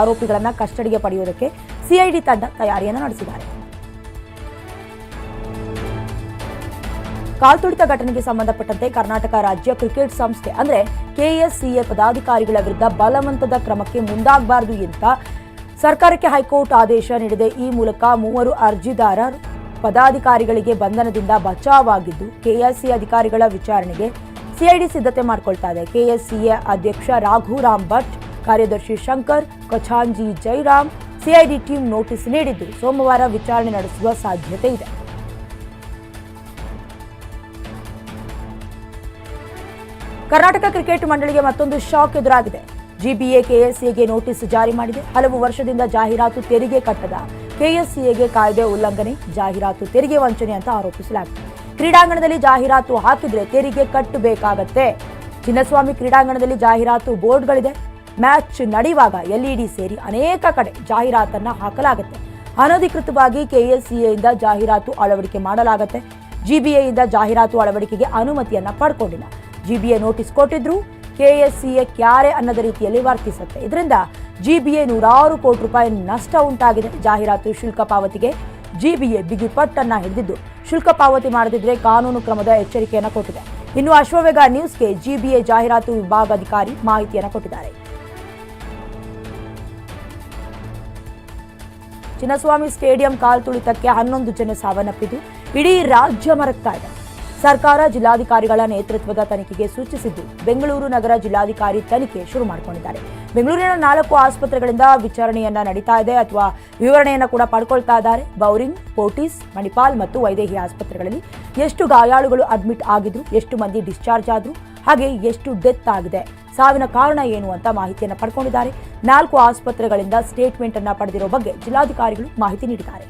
ಆರೋಪಿಗಳನ್ನು ಕಸ್ಟಡಿಗೆ ಪಡೆಯುವುದಕ್ಕೆ ಸಿಐಡಿ ತಂಡ ತಯಾರಿಯನ್ನು ನಡೆಸಿದ್ದಾರೆ. ಕಾಲ್ತುಳಿತ ಘಟನೆಗೆ ಸಂಬಂಧಪಟ್ಟಂತೆ ಕರ್ನಾಟಕ ರಾಜ್ಯ ಕ್ರಿಕೆಟ್ ಸಂಸ್ಥೆ, ಅಂದ್ರೆ ಕೆಎಸ್ಸಿಎ ಪದಾಧಿಕಾರಿಗಳ ವಿರುದ್ಧ ಬಲವಂತದ ಕ್ರಮಕ್ಕೆ ಮುಂದಾಗಬಾರದು ಅಂತ ಸರ್ಕಾರಕ್ಕೆ ಹೈಕೋರ್ಟ್ ಆದೇಶ ನೀಡಿದೆ. ಈ ಮೂಲಕ ಮೂವರು ಅರ್ಜಿದಾರರು ಪದಾಧಿಕಾರಿಗಳಿಗೆ ಬಂಧನದಿಂದ ಬಚಾವಾಗಿದ್ದು, ಕೆಎಸ್ಸಿ ಅಧಿಕಾರಿಗಳ ವಿಚಾರಣೆಗೆ ಸಿಐಡಿ ಸಿದ್ಧತೆ ಮಾಡಿಕೊಳ್ತಾ ಇದೆ. ಕೆಎಸ್ಸಿಎ ಅಧ್ಯಕ್ಷ ರಾಘುರಾಮ್ ಭಟ್ ಕಾರ್ಯದರ್ಶಿ Shankar Kochanji Jairam, CID team notice ನೀಡಿದ್ದು ಸೋಮವಾರ ವಿಚಾರಣೆ ನಡೆಸುವ ಸಾಧ್ಯತೆ ಇದೆ. ಕರ್ನಾಟಕ ಕ್ರಿಕೆಟ್ ಮಂಡಳಿಗೆ ಮತ್ತೊಂದು ಶಾಕ್ ಎದುರಾಗಿದೆ. ಜಿಬಿಎ, ಕೆಎಸ್ಸಿಎಗೆ ನೋಟಿಸ್ ಜಾರಿ ಮಾಡಿದೆ. ಹಲವು ವರ್ಷದಿಂದ ಜಾಹೀರಾತು ತೆರಿಗೆ ಕಟ್ಟದ ಕೆಎಸ್ಸಿಎಗೆ ಕಾಯ್ದೆ ಉಲ್ಲಂಘನೆ, ಜಾಹೀರಾತು ತೆರಿಗೆ ವಂಚನೆ ಅಂತ ಆರೋಪಿಸಲಾಗಿದೆ. ಕ್ರೀಡಾಂಗಣದಲ್ಲಿ ಜಾಹೀರಾತು ಹಾಕಿದ್ರೆ ತೆರಿಗೆ ಕಟ್ಟಬೇಕಾಗತ್ತೆ. ಚಿನ್ನಸ್ವಾಮಿ ಕ್ರೀಡಾಂಗಣದಲ್ಲಿ ಜಾಹೀರಾತು ಬೋರ್ಡ್ಗಳಿದೆ. ಮ್ಯಾಚ್ ನಡೆಯುವಾಗ ಎಲ್ಇಡಿ ಸೇರಿ ಅನೇಕ ಕಡೆ ಜಾಹೀರಾತನ್ನ ಹಾಕಲಾಗುತ್ತೆ. ಅನಧಿಕೃತವಾಗಿ ಕೆಎಸ್ಸಿಎಯಿಂದ ಜಾಹೀರಾತು ಅಳವಡಿಕೆ ಮಾಡಲಾಗುತ್ತೆ. ಜಿಬಿಎಯಿಂದ ಜಾಹೀರಾತು ಅಳವಡಿಕೆಗೆ ಅನುಮತಿಯನ್ನ ಪಡ್ಕೊಂಡಿಲ್ಲ. ಜಿಬಿಎ ನೋಟಿಸ್ ಕೊಟ್ಟಿದ್ರು ಕೆಎಸ್ಸಿಎ ಕ್ಯಾರೆ ಅನ್ನದ ರೀತಿಯಲ್ಲಿ ವರ್ತಿಸುತ್ತೆ. ಇದರಿಂದ ಜಿಬಿಎ ನೂರಾರು ಕೋಟಿ ರೂಪಾಯಿ ನಷ್ಟ ಉಂಟಾಗಿದೆ. ಜಾಹೀರಾತು ಶುಲ್ಕ ಪಾವತಿಗೆ ಜಿಬಿಎ ಬಿಗಿಪಟ್ಟನ್ನ ಹಿಡಿದಿದ್ದು, ಶುಲ್ಕ ಪಾವತಿ ಮಾಡದಿದ್ರೆ ಕಾನೂನು ಕ್ರಮದ ಎಚ್ಚರಿಕೆಯನ್ನು ಕೊಟ್ಟಿದೆ. ಇನ್ನು ಅಶ್ವವೇಗ ನ್ಯೂಸ್ಗೆ ಜಿಬಿಎ ಜಾಹೀರಾತು ವಿಭಾಗಾಧಿಕಾರಿ ಮಾಹಿತಿಯನ್ನು ಕೊಟ್ಟಿದ್ದಾರೆ. ಚಿನ್ನಸ್ವಾಮಿ ಸ್ಟೇಡಿಯಂ ಕಾಲ್ತುಳಿತಕ್ಕೆ ಹನ್ನೊಂದು ಜನ ಸಾವನ್ನಪ್ಪಿದ್ದು, ಇಡೀ ರಾಜ್ಯ ಮರಕ್ತಾ ಇದೆ. ಸರ್ಕಾರ ಜಿಲ್ಲಾಧಿಕಾರಿಗಳ ನೇತೃತ್ವದ ತನಿಖೆಗೆ ಸೂಚಿಸಿದ್ದು, ಬೆಂಗಳೂರು ನಗರ ಜಿಲ್ಲಾಧಿಕಾರಿ ತನಿಖೆ ಶುರು ಮಾಡಿಕೊಂಡಿದ್ದಾರೆ. ಬೆಂಗಳೂರಿನ ನಾಲ್ಕು ಆಸ್ಪತ್ರೆಗಳಿಂದ ವಿಚಾರಣೆಯನ್ನ ನಡೀತಾ ಇದೆ ಅಥವಾ ವಿವರಣೆಯನ್ನ ಕೂಡ ಪಡ್ಕೊಳ್ತಾ ಇದ್ದಾರೆ. ಬೌರಿಂಗ್, ಪೋಟಿಸ್, ಮಣಿಪಾಲ್ ಮತ್ತು ವೈದೇಹಿ ಆಸ್ಪತ್ರೆಗಳಲ್ಲಿ ಎಷ್ಟು ಗಾಯಾಳುಗಳು ಅಡ್ಮಿಟ್ ಆಗಿದ್ರು, ಎಷ್ಟು ಮಂದಿ ಡಿಸ್ಚಾರ್ಜ್ ಆದ್ರು, ಹಾಗೆ ಎಷ್ಟು ಡೆತ್ ಆಗಿದೆ. ಸಾವಿನ ಕಾರಣ ಏನು ಅಂತ ಮಾಹಿತಿಯನ್ನು ಪಡ್ಕೊಂಡಿದ್ದಾರೆ. ನಾಲ್ಕು ಆಸ್ಪತ್ರೆಗಳಿಂದ ಸ್ಟೇಟ್ಮೆಂಟ್ ಅನ್ನು ಪಡೆದಿರೋ ಬಗ್ಗೆ ಜಿಲ್ಲಾಧಿಕಾರಿಗಳು ಮಾಹಿತಿ ನೀಡಿದ್ದಾರೆ.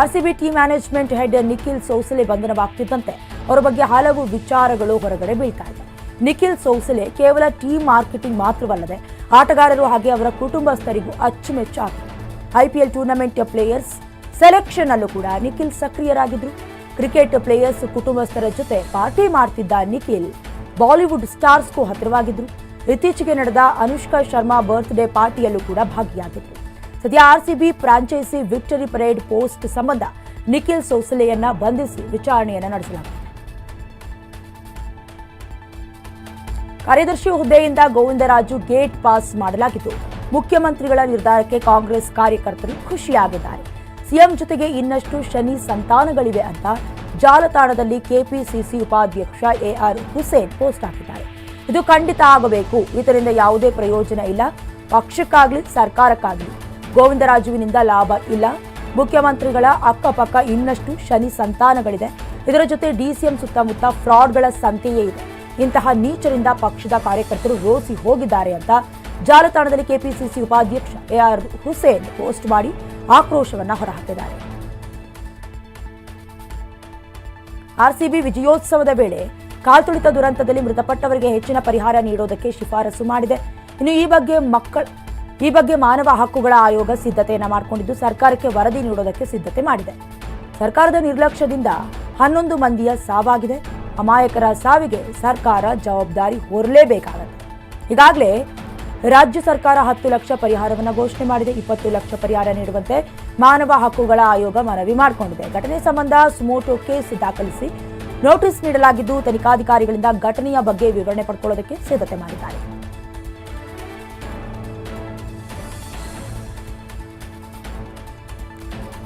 RCB team management head Nikhil Sosale ಬಂಧನವಾಗ್ತಿದ್ದಂತೆ. ಅವರ ಬಗ್ಗೆ ಹಲವು ವಿಚಾರಗಳು ಹೊರಗಡೆ ಬೀಳ್ತಾ ಇದೆ. ನಿಖಿಲ್ ಸೌಸಲೆ ಕೇವಲ ಟೀಮ್ ಮಾರ್ಕೆಟಿಂಗ್ ಮಾತ್ರವಲ್ಲದೆ ಆಟಗಾರರು ಹಾಗೆ ಅವರ ಕುಟುಂಬಸ್ಥರಿಗೂ ಅಚ್ಚುಮೆಚ್ಚು ಆಗಿದೆ ಐಪಿಎಲ್ ಟೂರ್ನಮೆಂಟ್ ಪ್ಲೇಯರ್ಸ್ ಸೆಲೆಕ್ಷನ್ ಅಲ್ಲೂ ಕೂಡ ನಿಖಿಲ್ ಸಕ್ರಿಯರಾಗಿದ್ರು. ಕ್ರಿಕೆಟ್ ಪ್ಲೇಯರ್ಸ್ ಕುಟುಂಬಸ್ಥರ ಜೊತೆ ಪಾರ್ಟಿ ಮಾಡ್ತಿದ್ದ ನಿಖಿಲ್ ಬಾಲಿವುಡ್ ಸ್ಟಾರ್ಸ್ಗೂ ಹತ್ತಿರವಾಗಿದ್ರು. ಇತ್ತೀಚೆಗೆ ನಡೆದ ಅನುಷ್ಕಾ ಶರ್ಮಾ ಬರ್ತ್ಡೇ ಪಾರ್ಟಿಯಲ್ಲೂ ಕೂಡ ಭಾಗಿಯಾಗಿದ್ರು. ಸದ್ಯ RCB franchise victory parade post ಸಂಬಂಧ ನಿಖಿಲ್ ಸೋಸಲೆಯನ್ನ ಬಂಧಿಸಿ ವಿಚಾರಣೆಯನ್ನು ನಡೆಸಲಾಗಿದೆ. ಕಾರ್ಯದರ್ಶಿ ಹುದ್ದೆಯಿಂದ ಗೋವಿಂದರಾಜು ಗೇಟ್ ಪಾಸ್ ಮಾಡಲಾಗಿದ್ದು, ಮುಖ್ಯಮಂತ್ರಿಗಳ ನಿರ್ಧಾರಕ್ಕೆ ಕಾಂಗ್ರೆಸ್ ಕಾರ್ಯಕರ್ತರು ಖುಷಿಯಾಗಿದ್ದಾರೆ. ಸಿಎಂ ಜೊತೆಗೆ ಇನ್ನಷ್ಟು ಶನಿ ಸಂತಾನಗಳಿವೆ ಅಂತ ಜಾಲತಾಣದಲ್ಲಿ ಕೆಪಿಸಿಸಿ ಉಪಾಧ್ಯಕ್ಷ ಎಆರ್ ಹುಸೇನ್ ಪೋಸ್ಟ್ ಹಾಕಿದ್ದಾರೆ. ಇದು ಖಂಡಿತ ಆಗಬೇಕು. ಇದರಿಂದ ಯಾವುದೇ ಪ್ರಯೋಜನ ಇಲ್ಲ. ಪಕ್ಷಕ್ಕಾಗ್ಲಿ, ಸರ್ಕಾರಕ್ಕಾಗ್ಲಿ ಗೋವಿಂದರಾಜುವಿನಿಂದ ಲಾಭ ಇಲ್ಲ. ಮುಖ್ಯಮಂತ್ರಿಗಳ ಅಕ್ಕಪಕ್ಕ ಇನ್ನಷ್ಟು ಶನಿ ಸಂತಾನಗಳಿದೆ. ಇದರ ಜೊತೆ ಡಿಸಿಎಂ ಸುತ್ತಮುತ್ತ ಫ್ರಾಡ್ಗಳ ಸಂತೆಯೇ ಇದೆ. ಇಂತಹ ನೀಚರಿಂದ ಪಕ್ಷದ ಕಾರ್ಯಕರ್ತರು ರೋಸಿ ಹೋಗಿದ್ದಾರೆ ಅಂತ ಜಾಲತಾಣದಲ್ಲಿ ಕೆಪಿಸಿಸಿ ಉಪಾಧ್ಯಕ್ಷ ಎಆರ್ ಹುಸೇನ್ ಪೋಸ್ಟ್ ಮಾಡಿ ಆಕ್ರೋಶವನ್ನ ಹೊರಹಾಕಿದ್ದಾರೆ. ಆರ್ಸಿಬಿ ವಿಜಯೋತ್ಸವದ ವೇಳೆ ಕಾಲ್ತುಳಿತ ದುರಂತದಲ್ಲಿ ಮೃತಪಟ್ಟವರಿಗೆ ಹೆಚ್ಚಿನ ಪರಿಹಾರ ನೀಡೋದಕ್ಕೆ ಶಿಫಾರಸು ಮಾಡಿದೆ. ಇನ್ನು ಈ ಬಗ್ಗೆ ಮಕ್ಕಳ, ಈ ಬಗ್ಗೆ ಮಾನವ ಹಕ್ಕುಗಳ ಆಯೋಗ ಸಿದ್ಧತೆಯನ್ನು ಮಾಡಿಕೊಂಡಿದ್ದು ಸರ್ಕಾರಕ್ಕೆ ವರದಿ ನೀಡೋದಕ್ಕೆ ಸಿದ್ಧತೆ ಮಾಡಿದೆ. ಸರ್ಕಾರದ ನಿರ್ಲಕ್ಷ್ಯದಿಂದ ಹನ್ನೊಂದು ಮಂದಿಯ ಸಾವಾಗಿದೆ. ಅಮಾಯಕರ ಸಾವಿಗೆ ಸರ್ಕಾರ ಜವಾಬ್ದಾರಿ ಹೊರಲೇಬೇಕಾಗುತ್ತೆ. ಈಗಾಗಲೇ ರಾಜ್ಯ ಸರ್ಕಾರ ಹತ್ತು ಲಕ್ಷ ಪರಿಹಾರವನ್ನು ಘೋಷಣೆ ಮಾಡಿದೆ. ಇಪ್ಪತ್ತು ಲಕ್ಷ ಪರಿಹಾರ ನೀಡುವಂತೆ ಮಾನವ ಹಕ್ಕುಗಳ ಆಯೋಗ ಮನವಿ ಮಾಡಿಕೊಂಡಿದೆ. ಘಟನೆ ಸಂಬಂಧ ಸುಮೋಟೋ ಕೇಸ್ ದಾಖಲಿಸಿ ನೋಟಿಸ್ ನೀಡಲಾಗಿದ್ದು, ತನಿಖಾಧಿಕಾರಿಗಳಿಂದ ಘಟನೆಯ ಬಗ್ಗೆ ವಿವರಣೆ ಪಡ್ಕೊಳ್ಳೋದಕ್ಕೆ ಸಿದ್ಧತೆ ಮಾಡಿದ್ದಾರೆ.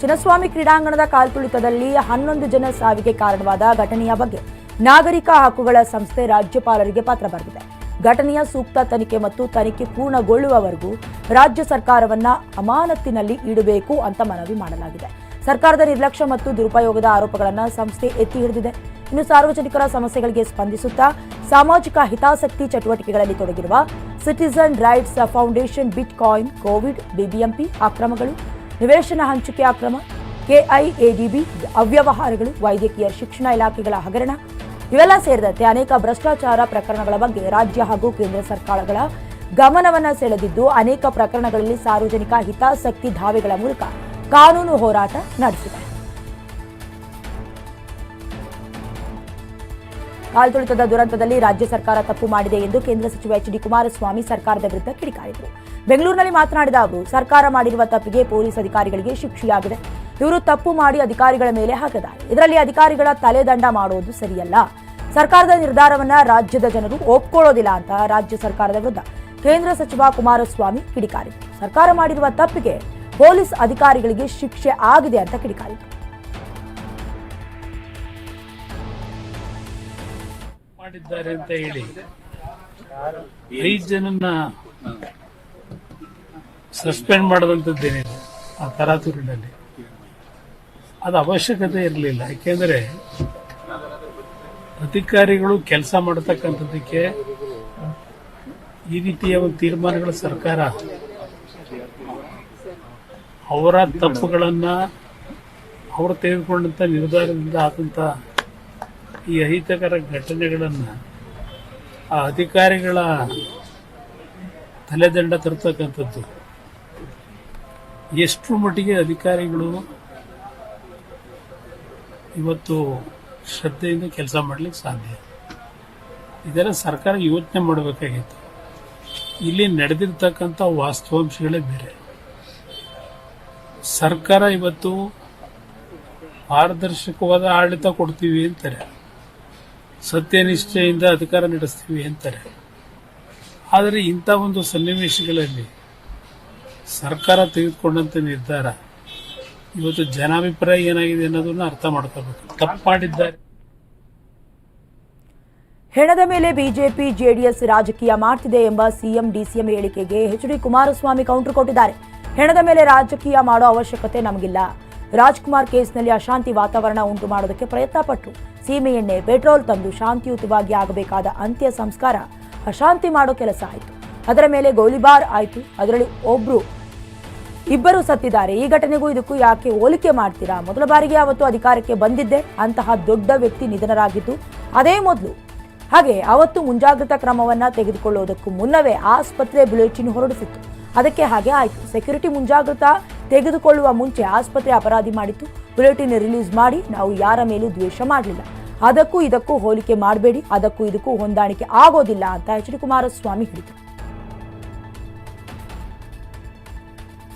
ಚಿನ್ನಸ್ವಾಮಿ ಕ್ರೀಡಾಂಗಣದ ಕಾಲ್ತುಳಿತದಲ್ಲಿ ಹನ್ನೊಂದು ಜನ ಸಾವಿಗೆ ಕಾರಣವಾದ ಘಟನೆಯ ಬಗ್ಗೆ ನಾಗರಿಕ ಹಕ್ಕುಗಳ ಸಂಸ್ಥೆ ರಾಜ್ಯಪಾಲರಿಗೆ ಪತ್ರ ಬರೆದಿದೆ. ಘಟನೆಯ ಸೂಕ್ತ ತನಿಖೆ ಮತ್ತು ತನಿಖೆ ಪೂರ್ಣಗೊಳ್ಳುವವರೆಗೂ ರಾಜ್ಯ ಸರ್ಕಾರವನ್ನ ಅಮಾನತ್ತಿನಲ್ಲಿ ಇಡಬೇಕು ಅಂತ ಮನವಿ ಮಾಡಲಾಗಿದೆ. ಸರ್ಕಾರದ ನಿರ್ಲಕ್ಷ್ಯ ಮತ್ತು ದುರುಪಯೋಗದ ಆರೋಪಗಳನ್ನು ಸಂಸ್ಥೆ ಎತ್ತಿ ಹಿಡಿದಿದೆ. ಇನ್ನು ಸಾರ್ವಜನಿಕರ ಸಮಸ್ಯೆಗಳಿಗೆ ಸ್ಪಂದಿಸುತ್ತಾ ಸಾಮಾಜಿಕ ಹಿತಾಸಕ್ತಿ ಚಟುವಟಿಕೆಗಳಲ್ಲಿ ತೊಡಗಿರುವ citizen rights foundation bitcoin COVID BBMP ಅಕ್ರಮಗಳು, ನಿವೇಶನ ಹಂಚಿಕೆ ಅಕ್ರಮ ಕೆಐಎಡಿಬಿ ಅವ್ಯವಹಾರಗಳು, ವೈದ್ಯಕೀಯ ಶಿಕ್ಷಣ ಇಲಾಖೆಗಳ ಹಗರಣ ಇವೆಲ್ಲ ಸೇರಿದಂತೆ ಅನೇಕ ಭ್ರಷ್ಟಾಚಾರ ಪ್ರಕರಣಗಳ ಬಗ್ಗೆ ರಾಜ್ಯ ಹಾಗೂ ಕೇಂದ್ರ ಸರ್ಕಾರಗಳ ಗಮನವನ್ನ ಸೆಳೆದಿದ್ದು, ಅನೇಕ ಪ್ರಕರಣಗಳಲ್ಲಿ ಸಾರ್ವಜನಿಕ ಹಿತಾಸಕ್ತಿ ದಾವೆಗಳ ಮೂಲಕ ಕಾನೂನು ಹೋರಾಟ ನಡೆಸಿದೆ. ಕಾಲ್ತುಳಿತದ ದುರಂತದಲ್ಲಿ ರಾಜ್ಯ ಸರ್ಕಾರ ತಪ್ಪು ಮಾಡಿದೆ ಎಂದು ಕೇಂದ್ರ ಸಚಿವ ಎಚ್ ಡಿ ಕುಮಾರಸ್ವಾಮಿ ಸರ್ಕಾರದ ವಿರುದ್ಧ ಕಿಡಿಕಾರಿದರು. ಬೆಂಗಳೂರಿನಲ್ಲಿ ಮಾತನಾಡಿದ ಅವರು, ಸರ್ಕಾರ ಮಾಡಿರುವ ತಪ್ಪಿಗೆ ಪೊಲೀಸ್ ಅಧಿಕಾರಿಗಳಿಗೆ ಶಿಕ್ಷೆಯಾಗಿದೆ. ಇವರು ತಪ್ಪು ಮಾಡಿ ಅಧಿಕಾರಿಗಳ ಮೇಲೆ ಹಾಕಿದ್ದಾರೆ ಇದರಲ್ಲಿ ಅಧಿಕಾರಿಗಳ ತಲೆದಂಡ ಮಾಡುವುದು ಸರಿಯಲ್ಲ. ಸರ್ಕಾರದ ನಿರ್ಧಾರವನ್ನ ರಾಜ್ಯದ ಜನರು ಒಪ್ಕೊಳ್ಳೋದಿಲ್ಲ ಅಂತ ರಾಜ್ಯ ಸರ್ಕಾರದ ವಿರುದ್ಧ ಕೇಂದ್ರ ಸಚಿವ ಕುಮಾರಸ್ವಾಮಿ ಕಿಡಿಕಾರಿದರು. ಸರ್ಕಾರ ಮಾಡಿರುವ ತಪ್ಪಿಗೆ ಪೊಲೀಸ್ ಅಧಿಕಾರಿಗಳಿಗೆ ಶಿಕ್ಷೆ ಆಗಿದೆ ಅಂತ ಕಿಡಿಕಾರಿದರು. ಮಾಡಿದ್ದಾರೆ ಅಂತ ಹೇಳಿ ಐದು ಜನನ್ನ ಸಸ್ಪೆಂಡ್ ಮಾಡದಂತದ್ದೇನಿದೆ ಆ ತರಾತುರಿನಲ್ಲಿ. ಅದು ಅವಶ್ಯಕತೆ ಇರಲಿಲ್ಲ. ಯಾಕೆಂದರೆ ಅಧಿಕಾರಿಗಳು ಕೆಲಸ ಮಾಡತಕ್ಕಂಥದ್ದಕ್ಕೆ ಈ ರೀತಿಯ ಒಂದು ತೀರ್ಮಾನಗಳ ಸರ್ಕಾರ ಅವರ ತಪ್ಪುಗಳನ್ನು ಅವರು ತೆಗೆದುಕೊಂಡಂಥ ನಿರ್ಧಾರದಿಂದ ಆದಂತ ಈ ಅಹಿತಕರ ಘಟನೆಗಳನ್ನು ಆ ಅಧಿಕಾರಿಗಳ ತಲೆದಂಡ ತರ್ತಕ್ಕಂಥದ್ದು. ಎಷ್ಟು ಮಟ್ಟಿಗೆ ಅಧಿಕಾರಿಗಳು ಇವತ್ತು ಶ್ರದ್ಧೆಯಿಂದ ಕೆಲಸ ಮಾಡಲಿಕ್ಕೆ ಸಾಧ್ಯ ಇದೆಲ್ಲ ಸರ್ಕಾರ ಯೋಚನೆ ಮಾಡಬೇಕಾಗಿತ್ತು. ಇಲ್ಲಿ ನಡೆದಿರ್ತಕ್ಕಂಥ ವಾಸ್ತವಾಂಶಗಳೇ ಬೇರೆ. ಸರ್ಕಾರ ಇವತ್ತು ಪಾರದರ್ಶಕವಾದ ಆಡಳಿತ ಕೊಡ್ತೀವಿ ಅಂತಾರೆ. ಸತ್ಯನಿಷ್ಠೆಯಿಂದ ಅಧಿಕಾರ ನಡೆಸ್ತೀವಿ ಅಂತಾರೆ. ಆದರೆ ಇಂಥ ಒಂದು ಸನ್ನಿವೇಶಗಳಲ್ಲಿ ಸರ್ಕಾರ ತೆಗೆದುಕೊಂಡಂತ ನಿರ್ಧಾರ ಇವತ್ತು ಜನಾಭಿಪ್ರಾಯ ಏನಾಗಿದೆ ಅನ್ನೋದನ್ನ ಅರ್ಥ ಮಾಡ್ಕೋಬೇಕು. ತಪ್ಪು ಮಾಡಿದ್ದಾರೆ. ಹೆಣದ ಮೇಲೆ ಬಿಜೆಪಿ, ಜೆಡಿಎಸ್ ರಾಜಕೀಯ ಮಾಡ್ತಿದೆ ಎಂಬ ಸಿಎಂ, ಡಿಸಿಎಂ ಹೇಳಿಕೆಗೆ ಎಚ್ ಡಿ ಕುಮಾರಸ್ವಾಮಿ ಕೌಂಟರ್ ಕೊಟ್ಟಿದ್ದಾರೆ. ಹೆಣದ ಮೇಲೆ ರಾಜಕೀಯ ಮಾಡೋ ಅವಶ್ಯಕತೆ ನಮಗಿಲ್ಲ. ರಾಜ್ಕುಮಾರ್ ಕೇಸ್ನಲ್ಲಿ ಅಶಾಂತಿ ವಾತಾವರಣ ಉಂಟು ಮಾಡೋದಕ್ಕೆ ಪ್ರಯತ್ನ ಪಟ್ಟು ಸೀಮೆ ಎಣ್ಣೆ, ಪೆಟ್ರೋಲ್ ತಂದು ಶಾಂತಿಯುತವಾಗಿ ಆಗಬೇಕಾದ ಅಂತ್ಯ ಸಂಸ್ಕಾರ ಅಶಾಂತಿ ಮಾಡೋ ಕೆಲಸ ಆಯಿತು. ಅದರ ಮೇಲೆ ಗೋಲಿಬಾರ್ ಆಯಿತು. ಅದರಲ್ಲಿ ಒಬ್ರು ಇಬ್ಬರು ಸತ್ತಿದ್ದಾರೆ. ಈ ಘಟನೆಗೂ ಇದಕ್ಕೂ ಯಾಕೆ ಹೋಲಿಕೆ ಮಾಡ್ತೀರಾ? ಮೊದಲ ಬಾರಿಗೆ ಅವತ್ತು ಅಧಿಕಾರಕ್ಕೆ ಬಂದಿದ್ದೆ. ಅಂತಹ ದೊಡ್ಡ ವ್ಯಕ್ತಿ ನಿಧನರಾಗಿದ್ದು ಅದೇ ಮೊದಲು. ಹಾಗೆ ಅವತ್ತು ಮುಂಜಾಗ್ರತಾ ಕ್ರಮವನ್ನ ತೆಗೆದುಕೊಳ್ಳುವುದಕ್ಕೂ ಮುನ್ನವೇ ಆಸ್ಪತ್ರೆ ಬುಲೆಟಿನ್ ಹೊರಡಿಸಿತ್ತು. ಅದಕ್ಕೆ ಹಾಗೆ ಆಯಿತು. ಸೆಕ್ಯೂರಿಟಿ ಮುಂಜಾಗ್ರತಾ ತೆಗೆದುಕೊಳ್ಳುವ ಮುಂಚೆ ಆಸ್ಪತ್ರೆ ಅಪರಾಧಿ ಮಾಡಿತ್ತು. ಬುಲೆಟಿನ್ ರಿಲೀಸ್ ಮಾಡಿ ನಾವು ಯಾರ ಮೇಲೂ ದ್ವೇಷ ಮಾಡಲಿಲ್ಲ. ಅದಕ್ಕೂ ಇದಕ್ಕೂ ಹೋಲಿಕೆ ಮಾಡಬೇಡಿ. ಅದಕ್ಕೂ ಇದಕ್ಕೂ ಹೊಂದಾಣಿಕೆ ಆಗೋದಿಲ್ಲ ಅಂತ ಎಚ್ ಡಿ ಕುಮಾರಸ್ವಾಮಿ ಹೇಳಿದರು.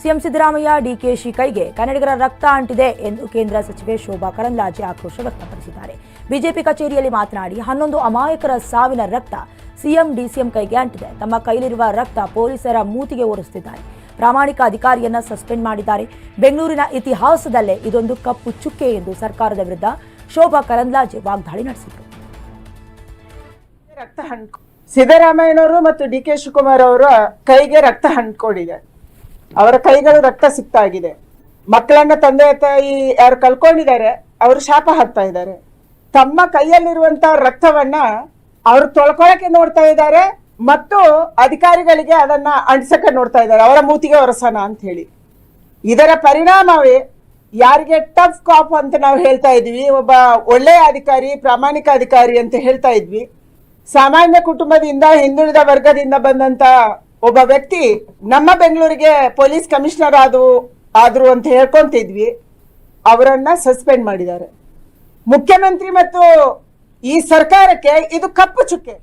ಸಿಎಂ ಸಿದ್ದರಾಮಯ್ಯ ಡಿಕೆಶಿ ಕೈಗೆ ಕನ್ನಡಿಗರ ರಕ್ತ ಅಂಟಿದೆ ಎಂದು ಕೇಂದ್ರ ಸಚಿವೆ ಶೋಭಾ ಕರಂದ್ಲಾಜೆ ಆಕ್ರೋಶ ವ್ಯಕ್ತಪಡಿಸಿದ್ದಾರೆ. ಬಿಜೆಪಿ ಕಚೇರಿಯಲ್ಲಿ ಮಾತನಾಡಿ, ಹನ್ನೊಂದು ಅಮಾಯಕರ ಸಾವಿನ ರಕ್ತ ಸಿಎಂ ಡಿಸಿಎಂ ಕೈಗೆ ಅಂಟಿದೆ. ತಮ್ಮ ಕೈಲಿರುವ ರಕ್ತ ಪೊಲೀಸರ ಮೂತಿಗೆ ಓರಿಸುತ್ತಿದ್ದಾರೆ ಪ್ರಾಮಾಣಿಕ ಅಧಿಕಾರಿಯನ್ನ ಸಸ್ಪೆಂಡ್ ಮಾಡಿದ್ದಾರೆ. ಬೆಂಗಳೂರಿನ ಇತಿಹಾಸದಲ್ಲೇ ಇದೊಂದು ಕಪ್ಪು ಚುಕ್ಕೆ ಎಂದು ಸರ್ಕಾರದ ವಿರುದ್ಧ ಶೋಭಾ ಕರಂದ್ಲಾಜೆ ವಾಗ್ದಾಳಿ ನಡೆಸಿದರು. ಸಿದ್ದರಾಮಯ್ಯನವರು ಮತ್ತು ಡಿ ಕೆ ಶಿವಕುಮಾರ್ ಅವರ ಕೈಗೆ ರಕ್ತ ಹಂಚ್ಕೊಂಡಿದೆ ಅವರ ಕೈಗಳು ರಕ್ತ ಸಿಗ್ತಾ ಇದೆ ಮಕ್ಕಳನ್ನ ತಂದೆ ತಾಯಿ ಯಾರು ಕಲ್ಕೊಂಡಿದ್ದಾರೆ ಅವರು ಶಾಪ ಹಾಕ್ತಾ ಇದ್ದಾರೆ. ತಮ್ಮ ಕೈಯಲ್ಲಿರುವಂತ ರಕ್ತವನ್ನ ಅವರು ತೊಳ್ಕೊಳಕ್ಕೆ ನೋಡ್ತಾ ಇದ್ದಾರೆ ಮತ್ತು ಅಧಿಕಾರಿಗಳಿಗೆ ಅದನ್ನ ಅಂಟಿಸಕ್ಕೆ ನೋಡ್ತಾ ಇದ್ದಾರೆ. ಅವರ ಮೂತಿಗೆ ಒರೆಸೋಣ ಅಂತ ಹೇಳಿ. ಇದರ ಪರಿಣಾಮವೇ ಯಾರಿಗೆ ಟಫ್ ಕಾಪ್ ಅಂತ ನಾವು ಹೇಳ್ತಾ ಇದ್ವಿ, ಒಬ್ಬ ಒಳ್ಳೆಯ ಅಧಿಕಾರಿ, ಪ್ರಾಮಾಣಿಕ ಅಧಿಕಾರಿ ಅಂತ ಹೇಳ್ತಾ ಇದ್ವಿ. ಸಾಮಾನ್ಯ ಕುಟುಂಬದಿಂದ ಹಿಂದುಳಿದ ವರ್ಗದಿಂದ ಬಂದಂತ ಒಬ್ಬ ವ್ಯಕ್ತಿ ನಮ್ಮ ಬೆಂಗಳೂರಿಗೆ ಪೊಲೀಸ್ ಕಮಿಷನರ್ ಆದು ಆದ್ರು ಅಂತ ಹೇಳ್ಕೊಂತಿದ್ವಿ. ಅವರನ್ನ ಸಸ್ಪೆಂಡ್ ಮಾಡಿದ್ದಾರೆ. ಮುಖ್ಯಮಂತ್ರಿ ಮತ್ತು ಈ ಸರ್ಕಾರಕ್ಕೆ ಇದು ಕಪ್ಪು ಚುಕ್ಕೆ.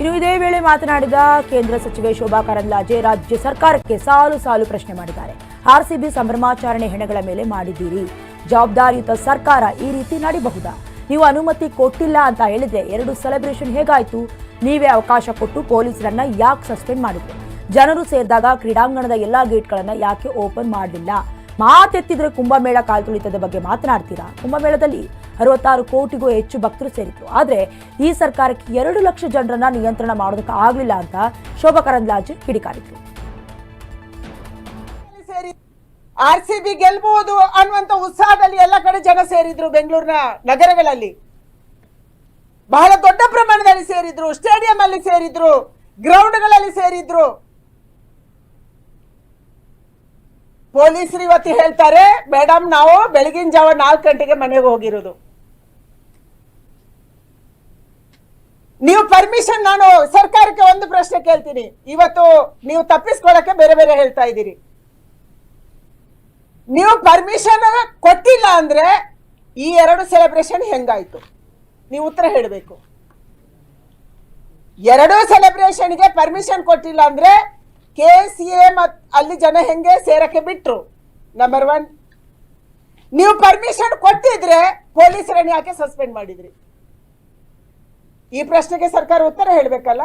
ಇನ್ನು ಇದೇ ವೇಳೆ ಮಾತನಾಡಿದ ಕೇಂದ್ರ ಸಚಿವೆ ಶೋಭಾ ಕರಂದ್ಲಾಜೆ, ರಾಜ್ಯ ಸರ್ಕಾರಕ್ಕೆ ಸಾಲು ಸಾಲು ಪ್ರಶ್ನೆ ಮಾಡಿದ್ದಾರೆ. ಆರ್ಸಿಬಿ ಸಂಭ್ರಮಾಚರಣೆ ಹೆಣಗಳ ಮೇಲೆ ಮಾಡಿದ್ದೀರಿ. ಜವಾಬ್ದಾರಿಯುತ ಸರ್ಕಾರ ಈ ರೀತಿ ನಡಿಬಹುದಾ? ನೀವು ಅನುಮತಿ ಕೊಟ್ಟಿಲ್ಲ ಅಂತ ಹೇಳಿದ್ರೆ ಎರಡು ಸೆಲೆಬ್ರೇಷನ್ ಹೇಗಾಯ್ತು? ನೀವೇ ಅವಕಾಶ ಕೊಟ್ಟು ಪೊಲೀಸರನ್ನ ಯಾಕೆ ಸಸ್ಪೆಂಡ್ ಮಾಡಿದ್ರು? ಜನರು ಸೇರಿದಾಗ ಕ್ರೀಡಾಂಗಣದ ಎಲ್ಲಾ ಗೇಟ್ಗಳನ್ನ ಯಾಕೆ ಓಪನ್ ಮಾಡಲಿಲ್ಲ? ಮಾತೆತ್ತಿದ್ರೆ ಕುಂಭಮೇಳ ಕಾಲ್ತುಳಿತದ ಬಗ್ಗೆ ಮಾತನಾಡ್ತೀರಾ? ಕುಂಭಮೇಳದಲ್ಲಿ ಅರವತ್ತಾರು ಕೋಟಿಗೂ ಹೆಚ್ಚು ಭಕ್ತರು ಸೇರಿದ್ರು. ಆದ್ರೆ ಈ ಸರ್ಕಾರಕ್ಕೆ ಎರಡು ಲಕ್ಷ ಜನರನ್ನ ನಿಯಂತ್ರಣ ಮಾಡೋದಕ್ಕೆ ಆಗ್ಲಿಲ್ಲ ಅಂತ ಶೋಭಾ ಕರಂದ್ಲಾಜೆ ಕಿಡಿಕಾರಿದ್ರು. ಆರ್ ಸಿ ಬಿ ಗೆಲ್ಬಹುದು ಅನ್ನುವಂತ ಉತ್ಸಾಹದಲ್ಲಿ ಎಲ್ಲ ಕಡೆ ಜನ ಸೇರಿದ್ರು ಬೆಂಗಳೂರಿನ ನಗರಗಳಲ್ಲಿ. ಬಹಳ ದೊಡ್ಡ ಪ್ರಮಾಣದಲ್ಲಿ ಸೇರಿದ್ರು ಸ್ಟೇಡಿಯಂ ಅಲ್ಲಿ ಸೇರಿದ್ರು ಗ್ರೌಂಡ್ಗಳಲ್ಲಿ ಸೇರಿದ್ರು. ಪೊಲೀಸರು ಇವತ್ತು ಹೇಳ್ತಾರೆ ಮೇಡಮ್ ನಾವು ಬೆಳಗಿನ ಜಾವ ನಾಲ್ಕು ಗಂಟೆಗೆ ಮನೆಗೆ ಹೋಗಿರೋದು. ನೀವು ಪರ್ಮಿಷನ್ ನಾನು ಸರ್ಕಾರಕ್ಕೆ ಒಂದು ಪ್ರಶ್ನೆ ಕೇಳ್ತೀನಿ. ಇವತ್ತು ನೀವು ತಪ್ಪಿಸ್ಕೊಳ್ಳಕ್ಕೆ ಬೇರೆ ಬೇರೆ ಹೇಳ್ತಾ ಇದ್ದೀರಿ. ನೀವು ಪರ್ಮಿಷನ್ ಕೊಟ್ಟಿಲ್ಲ ಅಂದ್ರೆ ಈ ಎರಡು ಸೆಲೆಬ್ರೇಷನ್ ಹೆಂಗಾಯ್ತು? ನೀವು ಉತ್ತರ ಹೇಳಬೇಕು. ಎರಡೂ ಸೆಲೆಬ್ರೇಷನ್ಗೆ ಪರ್ಮಿಷನ್ ಕೊಟ್ಟಿಲ್ಲ ಅಂದ್ರೆ ಕೆ ಸಿ ಎ ಮತ್ ಅಲ್ಲಿ ಜನ ಹೆಂಗೆ ಸೇರಕ್ಕೆ ಬಿಟ್ರು? ನಂಬರ್ ಒನ್ ನೀವು ಪರ್ಮಿಷನ್ ಕೊಟ್ಟಿದ್ರೆ ಪೊಲೀಸರನ್ನು ಯಾಕೆ ಸಸ್ಪೆಂಡ್ ಮಾಡಿದ್ರಿ? ಈ ಪ್ರಶ್ನೆಗೆ ಸರ್ಕಾರ ಉತ್ತರ ಹೇಳಬೇಕಲ್ಲ?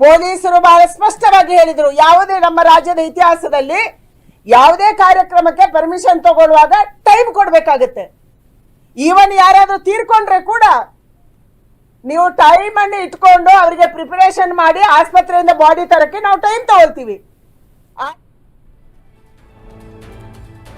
ಪೊಲೀಸರು ಬಹಳ ಸ್ಪಷ್ಟವಾಗಿ ಹೇಳಿದರು, ಯಾವುದೇ ನಮ್ಮ ರಾಜ್ಯದ ಇತಿಹಾಸದಲ್ಲಿ ಯಾವುದೇ ಕಾರ್ಯಕ್ರಮಕ್ಕೆ ಪರ್ಮಿಷನ್ ತಗೊಳ್ಳುವಾಗ ಟೈಮ್ ಕೊಡಬೇಕಾಗುತ್ತೆ. ಈವನ್ ಯಾರಾದರೂ ತೀರ್ಕೊಂಡ್ರೆ ಕೂಡ ನೀವು ಟೈಮ್ ಅನ್ನು ಇಟ್ಕೊಂಡು ಅವರಿಗೆ ಪ್ರಿಪರೇಷನ್ ಮಾಡಿ ಆಸ್ಪತ್ರೆಯಿಂದ ಬಾಡಿ ತರಕ್ಕೆ ನಾವು ಟೈಮ್ ತಗೊಳ್ತೀವಿ.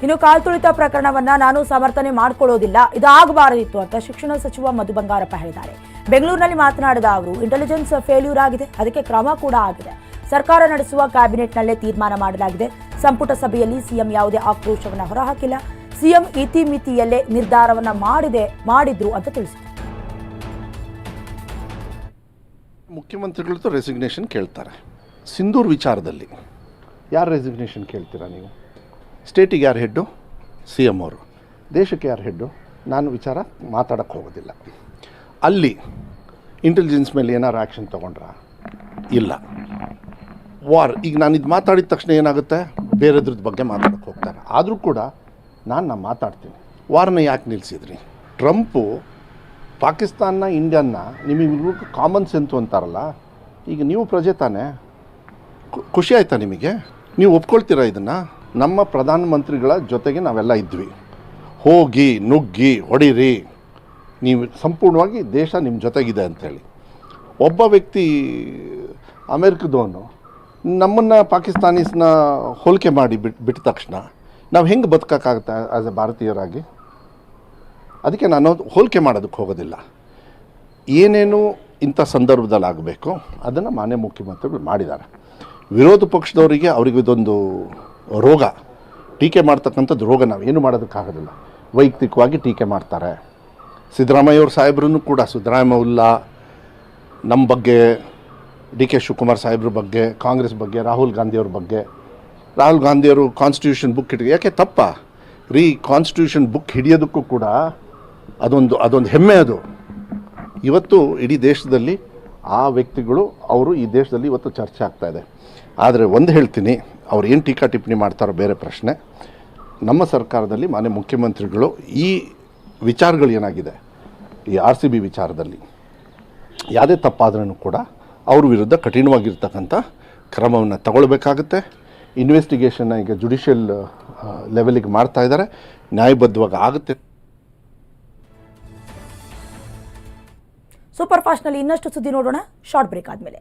ಇನ್ನು ಕಾಲ್ತುಳಿತ ಪ್ರಕರಣವನ್ನ ನಾನು ಸಮರ್ಥನೆ ಮಾಡ್ಕೊಳ್ಳೋದಿಲ್ಲ. ಇದಾಗಬಾರದಿತ್ತು ಅಂತ ಶಿಕ್ಷಣ ಸಚಿವ ಮಧು ಬಂಗಾರಪ್ಪ ಹೇಳಿದ್ದಾರೆ. ಬೆಂಗಳೂರಿನಲ್ಲಿ ಮಾತನಾಡಿದ ಅವರು ಇಂಟೆಲಿಜೆನ್ಸ್ ಫೇಲ್ಯೂರ್ ಆಗಿದೆ. ಅದಕ್ಕೆ ಕ್ರಮ ಕೂಡ ಆಗಿದೆ. ಸರ್ಕಾರ ನಡೆಸುವ ಕ್ಯಾಬಿನೆಟ್ನಲ್ಲೇ ತೀರ್ಮಾನ ಮಾಡಲಾಗಿದೆ. ಸಂಪುಟ ಸಭೆಯಲ್ಲಿ ಸಿಎಂ ಯಾವುದೇ ಆಕ್ರೋಶವನ್ನು ಹೊರಹಾಕಿಲ್ಲ. ಸಿಎಂ ಇತಿಮಿತಿಯಲ್ಲೇ ನಿರ್ಧಾರವನ್ನ ಮಾಡಿದೆ, ಮಾಡಿದ್ರು ಅಂತ ತಿಳಿಸಿದರು ಮುಖ್ಯಮಂತ್ರಿಗಳದ್ದು ರೆಸಿಗ್ನೇಷನ್ ಕೇಳ್ತಾರೆ. ಸಿಂಧೂರ್ ವಿಚಾರದಲ್ಲಿ ಯಾರು ರೆಸಿಗ್ನೇಷನ್ ಕೇಳ್ತೀರಾ ನೀವು? ಸ್ಟೇಟಿಗೆ ಯಾರು ಹೆಡ್ಡು ಸಿ ಎಂ ಅವರು. ದೇಶಕ್ಕೆ ಯಾರು ಹೆಡ್ಡು ನಾನು ವಿಚಾರ ಮಾತಾಡೋಕ್ಕೆ ಹೋಗೋದಿಲ್ಲ. ಅಲ್ಲಿ ಇಂಟೆಲಿಜೆನ್ಸ್ ಮೇಲೆ ಏನಾರು ಆ್ಯಕ್ಷನ್ ತೊಗೊಂಡ್ರ? ಇಲ್ಲ. ವಾರ್ ಈಗ ನಾನು ಇದು ಮಾತಾಡಿದ ತಕ್ಷಣ ಏನಾಗುತ್ತೆ? ಬೇರೆದ್ರದ್ದು ಬಗ್ಗೆ ಮಾತಾಡೋಕ್ಕೆ ಹೋಗ್ತಾರೆ. ಆದರೂ ಕೂಡ ನಾನು ನಾನು ಮಾತಾಡ್ತೀನಿ. ವಾರ್ನ ಯಾಕೆ ನಿಲ್ಲಿಸಿದ್ರಿ ಟ್ರಂಪು ಪಾಕಿಸ್ತಾನ ಇಂಡಿಯನ್ನ ನಿಮಗೆ ಕಾಮನ್ ಸೆನ್ಸು ಅಂತಾರಲ್ಲ, ಈಗ ನೀವು ಪ್ರಜೆ ತಾನೇ? ಖುಷಿ ಆಯ್ತಾ ನಿಮಗೆ? ನೀವು ಒಪ್ಕೊಳ್ತೀರಾ ಇದನ್ನು? ನಮ್ಮ ಪ್ರಧಾನಮಂತ್ರಿಗಳ ಜೊತೆಗೆ ನಾವೆಲ್ಲ ಇದ್ವಿ. ಹೋಗಿ ನುಗ್ಗಿ ಹೊಡೀರಿ. ನೀವು ಸಂಪೂರ್ಣವಾಗಿ ದೇಶ ನಿಮ್ಮ ಜೊತೆಗಿದೆ ಅಂಥೇಳಿ. ಒಬ್ಬ ವ್ಯಕ್ತಿ, ಅಮೇರಿಕದವನು, ನಮ್ಮನ್ನು ಪಾಕಿಸ್ತಾನೀಸ್ನ ಹೋಲಿಕೆ ಮಾಡಿ ಬಿಟ್ಟು ಬಿಟ್ಟ ತಕ್ಷಣ ನಾವು ಹೆಂಗೆ ಬದುಕೋಕ್ಕಾಗುತ್ತೆ ಆ್ಯಸ್ ಎ ಭಾರತೀಯರಾಗಿ? ಅದಕ್ಕೆ ನಾನು ಹೋಲಿಕೆ ಮಾಡೋದಕ್ಕೆ ಹೋಗೋದಿಲ್ಲ. ಏನೇನು ಇಂಥ ಸಂದರ್ಭದಲ್ಲಿ ಆಗಬೇಕು, ಅದನ್ನು ಮಾನ್ಯ ಮುಖ್ಯಮಂತ್ರಿಗಳು ಮಾಡಿದ್ದಾರೆ. ವಿರೋಧ ಪಕ್ಷದವರಿಗೆ ಅವರಿಗೆ ಇದೊಂದು ರೋಗ. ಟೀಕೆ ಮಾಡ್ತಕ್ಕಂಥದ್ದು ರೋಗ, ನಾವು ಏನು ಮಾಡೋದಕ್ಕಾಗೋದಿಲ್ಲ. ವೈಯಕ್ತಿಕವಾಗಿ ಟೀಕೆ ಮಾಡ್ತಾರೆ. ಸಿದ್ದರಾಮಯ್ಯವ್ರ ಸಾಹೇಬ್ರೂ ಕೂಡ ಸಿದ್ದರಾಮಯ್ಯ ನಮ್ಮ ಬಗ್ಗೆ, ಡಿ ಕೆ ಶಿವಕುಮಾರ್ ಸಾಹೇಬ್ರ ಬಗ್ಗೆ, ಕಾಂಗ್ರೆಸ್ ಬಗ್ಗೆ, ರಾಹುಲ್ ಗಾಂಧಿಯವ್ರ ಬಗ್ಗೆ. ರಾಹುಲ್ ಗಾಂಧಿಯವರು ಕಾನ್ಸ್ಟಿಟ್ಯೂಷನ್ ಬುಕ್ ಹಿಡಿದು ಯಾಕೆ ತಪ್ಪ? ರೀ ಕಾನ್ಸ್ಟಿಟ್ಯೂಷನ್ ಬುಕ್ ಹಿಡಿಯೋದಕ್ಕೂ ಕೂಡ ಅದೊಂದು ಅದೊಂದು ಹೆಮ್ಮೆ ಅದು. ಇವತ್ತು ಇಡೀ ದೇಶದಲ್ಲಿ ಆ ವ್ಯಕ್ತಿಗಳು, ಅವರು ಈ ದೇಶದಲ್ಲಿ ಇವತ್ತು ಚರ್ಚೆ ಆಗ್ತಾ ಇದೆ. ಆದರೆ ಒಂದು ಹೇಳ್ತೀನಿ, ಅವ್ರು ಏನು ಟೀಕಾ ಟಿಪ್ಪಣಿ ಮಾಡ್ತಾರೋ ಬೇರೆ ಪ್ರಶ್ನೆ. ನಮ್ಮ ಸರ್ಕಾರದಲ್ಲಿ ಮಾನ್ಯ ಮುಖ್ಯಮಂತ್ರಿಗಳು ಈ ವಿಚಾರಗಳು ಏನಾಗಿದೆ? ಈ ಆರ್ ಸಿ ಬಿ ವಿಚಾರದಲ್ಲಿ ಯಾವುದೇ ತಪ್ಪಾದ್ರೂ ಕೂಡ ಅವ್ರ ವಿರುದ್ಧ ಕಠಿಣವಾಗಿರ್ತಕ್ಕಂಥ ಕ್ರಮವನ್ನು ತಗೊಳ್ಬೇಕಾಗುತ್ತೆ. ಇನ್ವೆಸ್ಟಿಗೇಷನ್ನ ಈಗ ಜುಡಿಷಿಯಲ್ ಲೆವೆಲಿಗೆ ಮಾಡ್ತಾ ಇದ್ದಾರೆ. ನ್ಯಾಯಬದ್ಧವಾಗಿ ಆಗುತ್ತೆ. ಸೂಪರ್ ಫಾಸ್ಟ್ನಲ್ಲಿ ಇನ್ನಷ್ಟು ಸುದ್ದಿ ನೋಡೋಣ. ಶಾರ್ಟ್ ಬ್ರೇಕ್ ಆದಮೇಲೆ.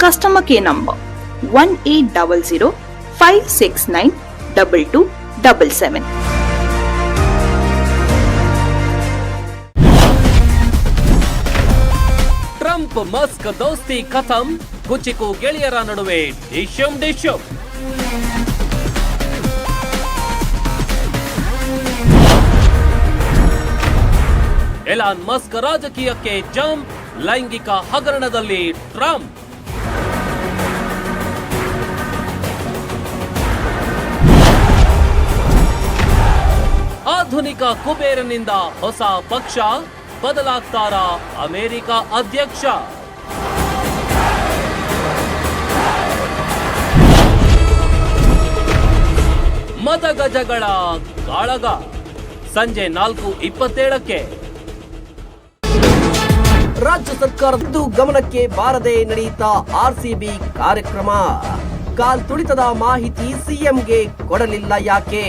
Customer care number 1800 569 2277. Trump Musk ದೋಸ್ತಿ ಖತಂ ಕುಚಿಕು ಗೆಳೆಯರ ನಡುವೆ ಡಿಶಮ್ ಡಿಶಮ್ ಎಲಾನ್ ಮಸ್ಕ್ ರಾಜಕೀಯಕ್ಕೆ ಜಂಪ್ ಲೈಂಗಿಕ ಹಗರಣದಲ್ಲಿ ಟ್ರಂಪ್ ಆಧುನಿಕ ಕುಬೇರನಿಂದ ಹೊಸ ಪಕ್ಷ ಬದಲಾಗ್ತಾರ ಅಮೆರಿಕ ಅಧ್ಯಕ್ಷ? ಮತಗಜಗಳ ಕಾಳಗ ಸಂಜೆ ನಾಲ್ಕು ಇಪ್ಪತ್ತೇಳಕ್ಕೆ. ರಾಜ್ಯ ಸರ್ಕಾರದ್ದು ಗಮನಕ್ಕೆ ಬಾರದೆ ನಡೆಯುತ್ತಾ ಆರ್ಸಿಬಿ ಕಾರ್ಯಕ್ರಮ. ಕಾಲ್ ತುಳಿತದ ಮಾಹಿತಿ ಸಿಎಂಗೆ ಕೊಡಲಿಲ್ಲ ಯಾಕೆ?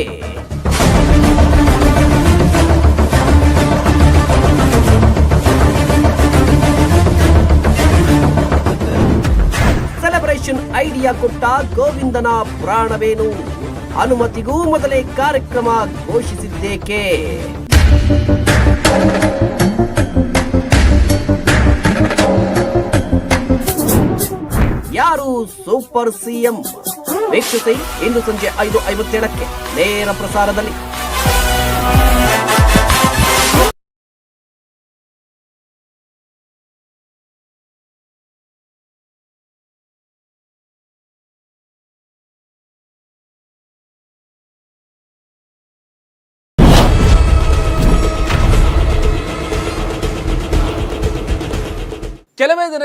ಐಡಿಯಾ ಕೊಟ್ಟ ಗೋವಿಂದನ ಪ್ರಾಣವೇನು? ಅನುಮತಿಗೂ ಮೊದಲೇ ಕಾರ್ಯಕ್ರಮ ಘೋಷಿಸಿದ್ದೇಕೆ? ಯಾರು ಸೂಪರ್ ಸಿಎಂ? ವೀಕ್ಷಿಸಿ, ಇಂದು ಸಂಜೆ ಐದು ಐವತ್ತೇಳಕ್ಕೆ ನೇರ ಪ್ರಸಾರದಲ್ಲಿ.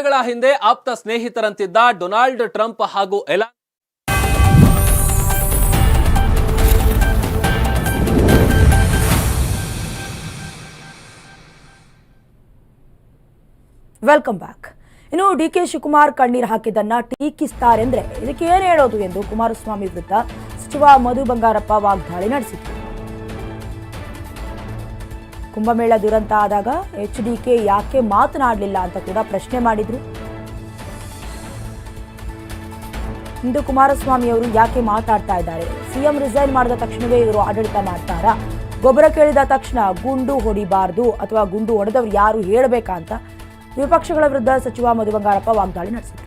ದಿನಗಳ ಹಿಂದೆ ಆಪ್ತ ಸ್ನೇಹಿತರಂತಿದ್ದ ಡೊನಾಲ್ಡ್ ಟ್ರಂಪ್ ಹಾಗೂ ಎಲಾ ವೆಲ್ಕಮ್ ಬ್ಯಾಕ್ ಇನ್ನು ಡಿ ಕೆ ಶಿವಕುಮಾರ್ ಕಣ್ಣೀರು ಹಾಕಿದ್ದನ್ನ ಟೀಕಿಸ್ತಾರೆಂದ್ರೆ ಇದಕ್ಕೆ ಏನು ಹೇಳೋದು ಎಂದು ಕುಮಾರಸ್ವಾಮಿ ವಿರುದ್ಧ ಸಚಿವ ಮಧು ಬಂಗಾರಪ್ಪ ವಾಗ್ದಾಳಿ ನಡೆಸಿದ್ರು. ಕುಂಭಮೇಳ ದುರಂತ ಆದಾಗ ಎಚ್ ಡಿ ಕೆ ಯಾಕೆ ಮಾತನಾಡಲಿಲ್ಲ ಅಂತ ಕೂಡ ಪ್ರಶ್ನೆ ಮಾಡಿದ್ರು. ಇಂದು ಕುಮಾರಸ್ವಾಮಿ ಅವರು ಯಾಕೆ ಮಾತಾಡ್ತಾ ಇದ್ದಾರೆ? ಸಿಎಂ ರಿಸೈನ್ ಮಾಡಿದ ತಕ್ಷಣವೇ ಇವರು ಆಡಳಿತ ಮಾಡ್ತಾರಾ? ಗೊಬ್ಬರ ಕೇಳಿದ ತಕ್ಷಣ ಗುಂಡು ಹೊಡಿಬಾರದು ಅಥವಾ ಗುಂಡು ಹೊಡೆದವ್ರು ಯಾರು ಹೇಳಬೇಕಾ ಅಂತ ವಿಪಕ್ಷಗಳ ವಿರುದ್ಧ ಸಚಿವ ಮಧು ಬಂಗಾರಪ್ಪ ವಾಗ್ದಾಳಿ ನಡೆಸಿದರು.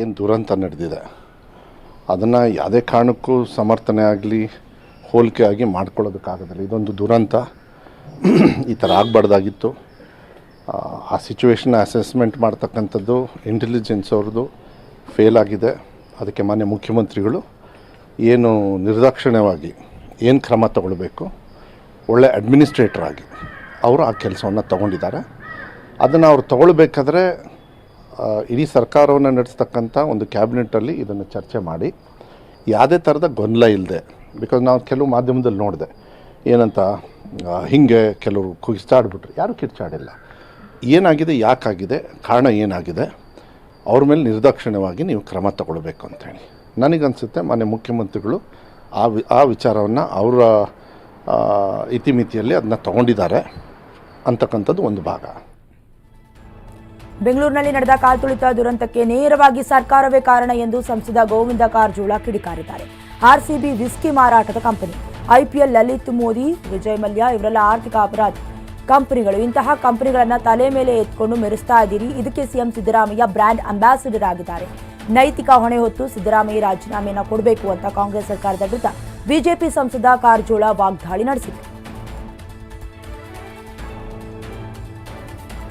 ಏನು ದುರಂತ ನಡೆದಿದೆ? ಅದನ್ನು ಯಾವುದೇ ಕಾರಣಕ್ಕೂ ಸಮರ್ಥನೆ ಆಗಲಿ ಹೋಲಿಕೆ ಆಗಿ ಮಾಡ್ಕೊಳ್ಳೋದಕ್ಕಾಗೋದಿಲ್ಲ. ಇದೊಂದು ದುರಂತ. ಈ ಥರ ಆಗಬಾರ್ದಾಗಿತ್ತು. ಆ, ಸಿಚುವೇಶನ್ ಅಸೆಸ್ಮೆಂಟ್ ಮಾಡ್ತಕ್ಕಂಥದ್ದು ಇಂಟೆಲಿಜೆನ್ಸ್ ಅವ್ರದ್ದು ಫೇಲ್ ಆಗಿದೆ. ಅದಕ್ಕೆ ಮಾನ್ಯ ಮುಖ್ಯಮಂತ್ರಿಗಳು ಏನು ನಿರ್ದಾಕ್ಷಿಣ್ಯವಾಗಿ ಏನು ಕ್ರಮ ತಗೊಳ್ಬೇಕು? ಒಳ್ಳೆ ಅಡ್ಮಿನಿಸ್ಟ್ರೇಟರ್ ಆಗಿ ಅವರು ಆ ಕೆಲಸವನ್ನು ತಗೊಂಡಿದ್ದಾರೆ. ಅದನ್ನು ಅವ್ರು ತಗೊಳ್ಬೇಕಾದ್ರೆ ಇಡೀ ಸರ್ಕಾರವನ್ನು ನಡೆಸ್ತಕ್ಕಂಥ ಒಂದು ಕ್ಯಾಬಿನೆಟಲ್ಲಿ ಇದನ್ನು ಚರ್ಚೆ ಮಾಡಿ. ಯಾವುದೇ ಥರದ ಗೊಂದಲ ಇಲ್ಲದೆ ಬಿಕಾಸ್ ನಾವು ಕೆಲವು ಮಾಧ್ಯಮದಲ್ಲಿ ನೋಡಿದೆ. ಏನಂತ ಹೀಗೆ ಕೆಲವರು ಕಿರ್ಚಾಡ್ಬಿಟ್ರು ಯಾರೂ ಕಿರ್ಚಾಡಿಲ್ಲ. ಏನಾಗಿದೆ, ಯಾಕಾಗಿದೆ, ಕಾರಣ ಏನಾಗಿದೆ, ಅವ್ರ ಮೇಲೆ ನಿರ್ದಾಕ್ಷಿಣ್ಯವಾಗಿ ನೀವು ಕ್ರಮ ತಗೊಳ್ಬೇಕು ಅಂತೇಳಿ. ನನಗನ್ಸುತ್ತೆ, ಮಾನ್ಯ ಮುಖ್ಯಮಂತ್ರಿಗಳು ಆ ವಿ, ಆ ವಿಚಾರವನ್ನು ಅವರ ಇತಿಮಿತಿಯಲ್ಲಿ ಅದನ್ನ ತಗೊಂಡಿದ್ದಾರೆ ಅಂತಕ್ಕಂಥದ್ದು ಒಂದು ಭಾಗ. ಬೆಂಗಳೂರಿನಲ್ಲಿ ನಡೆದ ಕಾಲ್ತುಳಿತ ದುರಂತಕ್ಕೆ ನೇರವಾಗಿ ಸರ್ಕಾರವೇ ಕಾರಣ ಎಂದು ಸಂಸದ ಗೋವಿಂದ ಕಾರಜೋಳ ಕಿಡಿಕಾರಿದ್ದಾರೆ. ಆರ್ಸಿಬಿ ವಿಸ್ಕಿ ಮಾರಾಟದ ಕಂಪನಿ. ಐಪಿಎಲ್ ಲಲಿತ್ ಮೋದಿ, ವಿಜಯ್ ಮಲ್ಯ ಇವರೆಲ್ಲ ಆರ್ಥಿಕ ಅಪರಾಧ. ಕಂಪನಿಗಳು, ಇಂತಹ ಕಂಪನಿಗಳನ್ನ ತಲೆ ಮೇಲೆ ಎತ್ಕೊಂಡು ಮೆರೆಸ್ತಾ ಇದ್ದೀರಿ. ಇದಕ್ಕೆ ಸಿಎಂ ಸಿದ್ದರಾಮಯ್ಯ ಬ್ರ್ಯಾಂಡ್ ಅಂಬಾಸಿಡರ್ ಆಗಿದ್ದಾರೆ. ನೈತಿಕ ಹೊಣೆ ಹೊತ್ತು ಸಿದ್ದರಾಮಯ್ಯ ರಾಜೀನಾಮೆಯನ್ನ ಕೊಡಬೇಕು ಅಂತ ಕಾಂಗ್ರೆಸ್ ಸರ್ಕಾರದ ವಿರುದ್ಧ ಬಿಜೆಪಿ ಸಂಸದ ಕಾರಜೋಳ ವಾಗ್ದಾಳಿ ನಡೆಸಿದರು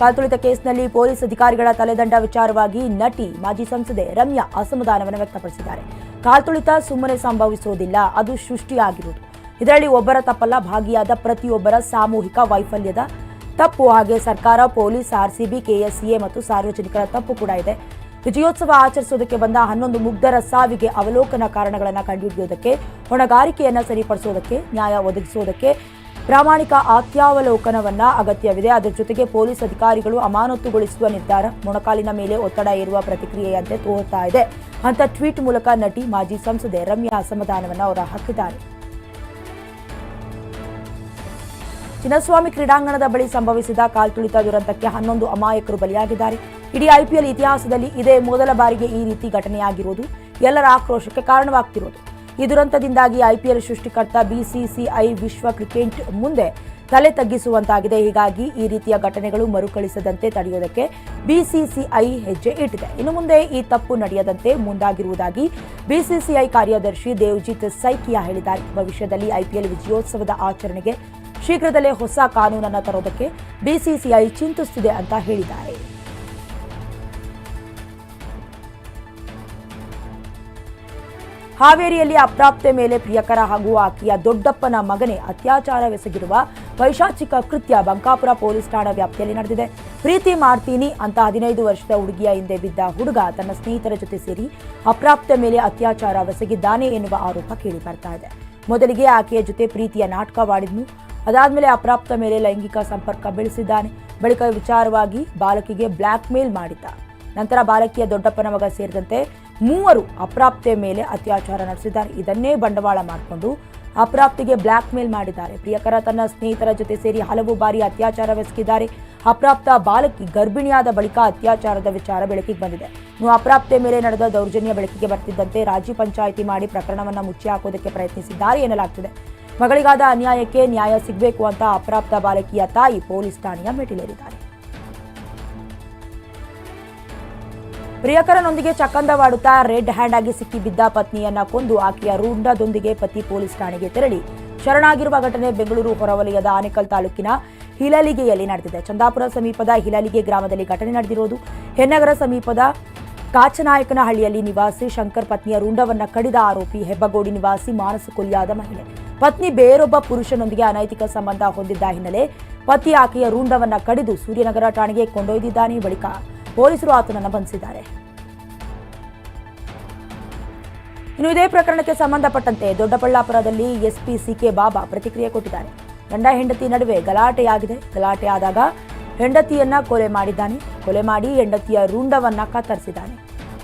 ಕಾಲ್ತುಳಿತ ಕೇಸ್ನಲ್ಲಿ ಪೊಲೀಸ್ ಅಧಿಕಾರಿಗಳ ತಲೆದಂಡ ವಿಚಾರವಾಗಿ ನಟಿ ಮಾಜಿ ಸಂಸದೆ ರಮ್ಯಾ ಅಸಮಾಧಾನವನ್ನು ವ್ಯಕ್ತಪಡಿಸಿದ್ದಾರೆ. ಕಾಲ್ತುಳಿತ ಸುಮ್ಮನೆ ಸಂಭವಿಸುವುದಿಲ್ಲ ಅದು ಸೃಷ್ಟಿಯಾಗಿರುವುದು. ಇದರಲ್ಲಿ ಒಬ್ಬರ ತಪ್ಪಲ್ಲ, ಭಾಗಿಯಾದ ಪ್ರತಿಯೊಬ್ಬರ ಸಾಮೂಹಿಕ ವೈಫಲ್ಯದ ತಪ್ಪು. ಹಾಗೆ ಸರ್ಕಾರ, ಪೊಲೀಸ್, ಆರ್ಸಿಬಿ, ಕೆಎಸ್ಸಿಎ ಮತ್ತು ಸಾರ್ವಜನಿಕರ ತಪ್ಪು ಕೂಡ ಇದೆ. ವಿಜಯೋತ್ಸವ ಆಚರಿಸುವುದಕ್ಕೆ ಬಂದ ಹನ್ನೊಂದು ಮುಗ್ಧರ ಸಾವಿಗೆ ಅವಲೋಕನ ಕಾರಣಗಳನ್ನು ಕಂಡುಹಿಡಿಯುವುದಕ್ಕೆ ಹೊಣೆಗಾರಿಕೆಯನ್ನು ಸರಿಪಡಿಸುವುದಕ್ಕೆ ನ್ಯಾಯ ಒದಗಿಸೋದಕ್ಕೆ ಪ್ರಾಮಾಣಿಕ ಆತ್ಯಾವಲೋಕನವನ್ನ ಅಗತ್ಯವಿದೆ. ಅದರ ಜೊತೆಗೆ ಪೊಲೀಸ್ ಅಧಿಕಾರಿಗಳು ಅಮಾನತುಗೊಳಿಸುವ ನಿರ್ಧಾರ ಮೊಣಕಾಲಿನ ಮೇಲೆ ಒತ್ತಡ ಇರುವ ಪ್ರತಿಕ್ರಿಯೆಯಂತೆ ತೋರ್ತಾ ಇದೆ. ಅಂತ ಟ್ವೀಟ್ ಮೂಲಕ ನಟಿ ಮಾಜಿ ಸಂಸದೆ ರಮ್ಯಾ ಅಸಮಾಧಾನವನ್ನು ಅವರ ಹಾಕಿದ್ದಾರೆ ಚಿನ್ನಸ್ವಾಮಿ ಕ್ರೀಡಾಂಗಣದ ಬಳಿ ಸಂಭವಿಸಿದ ಕಾಲ್ತುಳಿತ ದುರಂತಕ್ಕೆ ಹನ್ನೊಂದು ಅಮಾಯಕರು ಬಲಿಯಾಗಿದ್ದಾರೆ. ಇಡೀ ಐಪಿಎಲ್ ಇತಿಹಾಸದಲ್ಲಿ ಇದೇ ಮೊದಲ ಬಾರಿಗೆ ಈ ರೀತಿ ಘಟನೆಯಾಗಿರುವುದು ಎಲ್ಲರ ಆಕ್ರೋಶಕ್ಕೆ ಕಾರಣವಾಗ್ತಿರೋದು. ಈ ದುರಂತದಿಂದಾಗಿ ಐಪಿಎಲ್ ಸೃಷ್ಟಿಕರ್ತ ಬಿಸಿಸಿಐ ವಿಶ್ವ ಕ್ರಿಕೆಟ್ ಮುಂದೆ ತಲೆ ತಗ್ಗಿಸುವಂತಾಗಿದೆ. ಹೀಗಾಗಿ ಈ ರೀತಿಯ ಘಟನೆಗಳು ಮರುಕಳಿಸದಂತೆ ತಡೆಯುವುದಕ್ಕೆ ಬಿಸಿಸಿಐ ಹೆಜ್ಜೆ ಇಟ್ಟಿದೆ. ಇನ್ನು ಮುಂದೆ ಈ ತಪ್ಪು ನಡೆಯದಂತೆ ಮುಂದಾಗಿರುವುದಾಗಿ ಬಿಸಿಸಿಐ ಕಾರ್ಯದರ್ಶಿ ದೇವ್ಜಿತ್ ಸೈಕಿಯಾ ಹೇಳಿದ್ದಾರೆ. ಭವಿಷ್ಯದಲ್ಲಿ ಐಪಿಎಲ್ ವಿಜಯೋತ್ಸವದ ಆಚರಣೆಗೆ ಶೀಘ್ರದಲ್ಲೇ ಹೊಸ ಕಾನೂನನ್ನು ತರೋದಕ್ಕೆ ಬಿಸಿಸಿಐ ಚಿಂತಿಸುತ್ತಿದೆ ಅಂತ ಹೇಳಿದ್ದಾರೆ. ಹಾವೇರಿಯಲ್ಲಿ ಅಪ್ರಾಪ್ತೆ ಮೇಲೆ ಪ್ರಿಯಕರ ಹಾಗೂ ಆಕೆಯ ದೊಡ್ಡಪ್ಪನ ಮಗನೇ ಅತ್ಯಾಚಾರವೆಸಗಿರುವ ವೈಶಾಚಿಕ ಕೃತ್ಯ ಬಂಕಾಪುರ ಪೊಲೀಸ್ ಠಾಣಾ ವ್ಯಾಪ್ತಿಯಲ್ಲಿ ನಡೆದಿದೆ. ಪ್ರೀತಿ ಮಾಡ್ತೀನಿ ಅಂತ ಹದಿನೈದು ವರ್ಷದ ಹುಡುಗಿಯ ಹಿಂದೆ ಬಿದ್ದ ಹುಡುಗ ತನ್ನ ಸ್ನೇಹಿತರ ಜೊತೆ ಸೇರಿ ಅಪ್ರಾಪ್ತ ಮೇಲೆ ಅತ್ಯಾಚಾರವೆಸಗಿದ್ದಾನೆ ಎನ್ನುವ ಆರೋಪ ಕೇಳಿ ಬರ್ತಾ ಇದೆ. ಮೊದಲಿಗೆ ಆಕೆಯ ಜೊತೆ ಪ್ರೀತಿಯ ನಾಟಕವಾಡಿದ್ನು ಅದಾದ್ಮೇಲೆ ಅಪ್ರಾಪ್ತ ಮೇಲೆ ಲೈಂಗಿಕ ಸಂಪರ್ಕ ಬೆಳೆಸಿದ್ದಾನೆ. ಬಳಿಕ ವಿಚಾರವಾಗಿ ಬಾಲಕಿಗೆ ಬ್ಲ್ಯಾಕ್ ಮೇಲ್ ಮಾಡಿದ್ದ. ನಂತರ ಬಾಲಕಿಯ ದೊಡ್ಡಪ್ಪನ ಮಗ ಸೇರಿದಂತೆ ಮೂವರು ಅಪ್ರಾಪ್ತೆ ಮೇಲೆ ಅತ್ಯಾಚಾರ ನಡೆಸಿದ್ದಾರೆ. ಇದನ್ನೇ ಬಂಡವಾಳ ಮಾಡಿಕೊಂಡು ಅಪ್ರಾಪ್ತಿಗೆ ಬ್ಲ್ಯಾಕ್ ಮೇಲ್ ಮಾಡಿದ್ದಾರೆ. ಪ್ರಿಯಕರ ತನ್ನ ಸ್ನೇಹಿತರ ಜೊತೆ ಸೇರಿ ಹಲವು ಬಾರಿ ಅತ್ಯಾಚಾರವೆಸಗಿದ್ದಾರೆ ಅಪ್ರಾಪ್ತ ಬಾಲಕಿ ಗರ್ಭಿಣಿಯಾದ ಬಳಿಕ ಅತ್ಯಾಚಾರದ ವಿಚಾರ ಬೆಳಕಿಗೆ ಬಂದಿದೆ. ಇನ್ನು ಅಪ್ರಾಪ್ತೆ ಮೇಲೆ ನಡೆದ ದೌರ್ಜನ್ಯ ಬೆಳಕಿಗೆ ಬರ್ತಿದ್ದಂತೆ ರಾಜ್ಯ ಪಂಚಾಯಿತಿ ಮಾಡಿ ಪ್ರಕರಣವನ್ನು ಮುಚ್ಚಿ ಹಾಕೋದಕ್ಕೆ ಪ್ರಯತ್ನಿಸಿದ್ದಾರೆ ಎನ್ನಲಾಗ್ತಿದೆ. ಮಗಳಿಗಾದ ಅನ್ಯಾಯಕ್ಕೆ ನ್ಯಾಯ ಸಿಗಬೇಕು ಅಂತ ಅಪ್ರಾಪ್ತ ಬಾಲಕಿಯ ತಾಯಿ ಪೊಲೀಸ್ ಠಾಣೆಯ ಮೆಟ್ಟಿಲೇರಿದ್ದಾರೆ. ಪ್ರಿಯಕರನೊಂದಿಗೆ ಚಕ್ಕಂದವಾಡುತ್ತಾ ರೆಡ್ ಹ್ಯಾಂಡ್ ಆಗಿ ಸಿಕ್ಕಿಬಿದ್ದ ಪತ್ನಿಯನ್ನ ಕೊಂದು ಆಕೆಯ ರೂಂಡದೊಂದಿಗೆ ಪತಿ ಪೊಲೀಸ್ ಠಾಣೆಗೆ ತೆರಳಿ. ಶರಣಾಗಿರುವ ಘಟನೆ ಬೆಂಗಳೂರು ಹೊರವಲಯದ ಆನೇಕಲ್ ತಾಲೂಕಿನ ಹಿಲಲಿಗೆಯಲ್ಲಿ ನಡೆದಿದೆ. ಚಂದಾಪುರ ಸಮೀಪದ ಹಿಲಲಿಗೆ ಗ್ರಾಮದಲ್ಲಿ ಘಟನೆ ನಡೆದಿರುವುದು. ಹೆನ್ನಗರ ಸಮೀಪದ ಕಾಚನಾಯಕನಹಳ್ಳಿಯಲ್ಲಿ ನಿವಾಸಿ ಶಂಕರ್ ಪತ್ನಿಯ ರುಂಡವನ್ನ ಕಡಿದ ಆರೋಪಿ ಹೆಬ್ಬಗೋಡಿ ನಿವಾಸಿ ಮಾನಸ ಕೊಲ್ಲಿಯಾದ ಮಹಿಳೆ. ಪತ್ನಿ ಬೇರೊಬ್ಬ ಪುರುಷನೊಂದಿಗೆ ಅನೈತಿಕ ಸಂಬಂಧ ಹೊಂದಿದ್ದ ಹಿನ್ನೆಲೆ ಪತಿ ಆಕೆಯ ರುಂಡವನ್ನ ಕಡಿದು ಸೂರ್ಯನಗರ ಠಾಣೆಗೆ ಕೊಂಡೊಯ್ದಿದ್ದಾನೆ ಬಳಿಕ ಪೊಲೀಸರು ಆತನನ್ನು ಬಂಧಿಸಿದ್ದಾರೆ. ಇನ್ನು ಇದೇ ಪ್ರಕರಣಕ್ಕೆ ಸಂಬಂಧಪಟ್ಟಂತೆ ದೊಡ್ಡಬಳ್ಳಾಪುರದಲ್ಲಿ ಎಸ್ಪಿ ಸಿಕೆ ಬಾಬಾ ಪ್ರತಿಕ್ರಿಯೆ ಕೊಟ್ಟಿದ್ದಾರೆ. ಗಂಡ, ಹೆಂಡತಿ ನಡುವೆ ಗಲಾಟೆಯಾಗಿದೆ. ಗಲಾಟೆ ಆದಾಗ ಹೆಂಡತಿಯನ್ನ ಕೊಲೆ ಮಾಡಿದ್ದಾನೆ. ಕೊಲೆ ಮಾಡಿ ಹೆಂಡತಿಯ ರುಂಡವನ್ನ ಕತ್ತರಿಸಿದ್ದಾನೆ.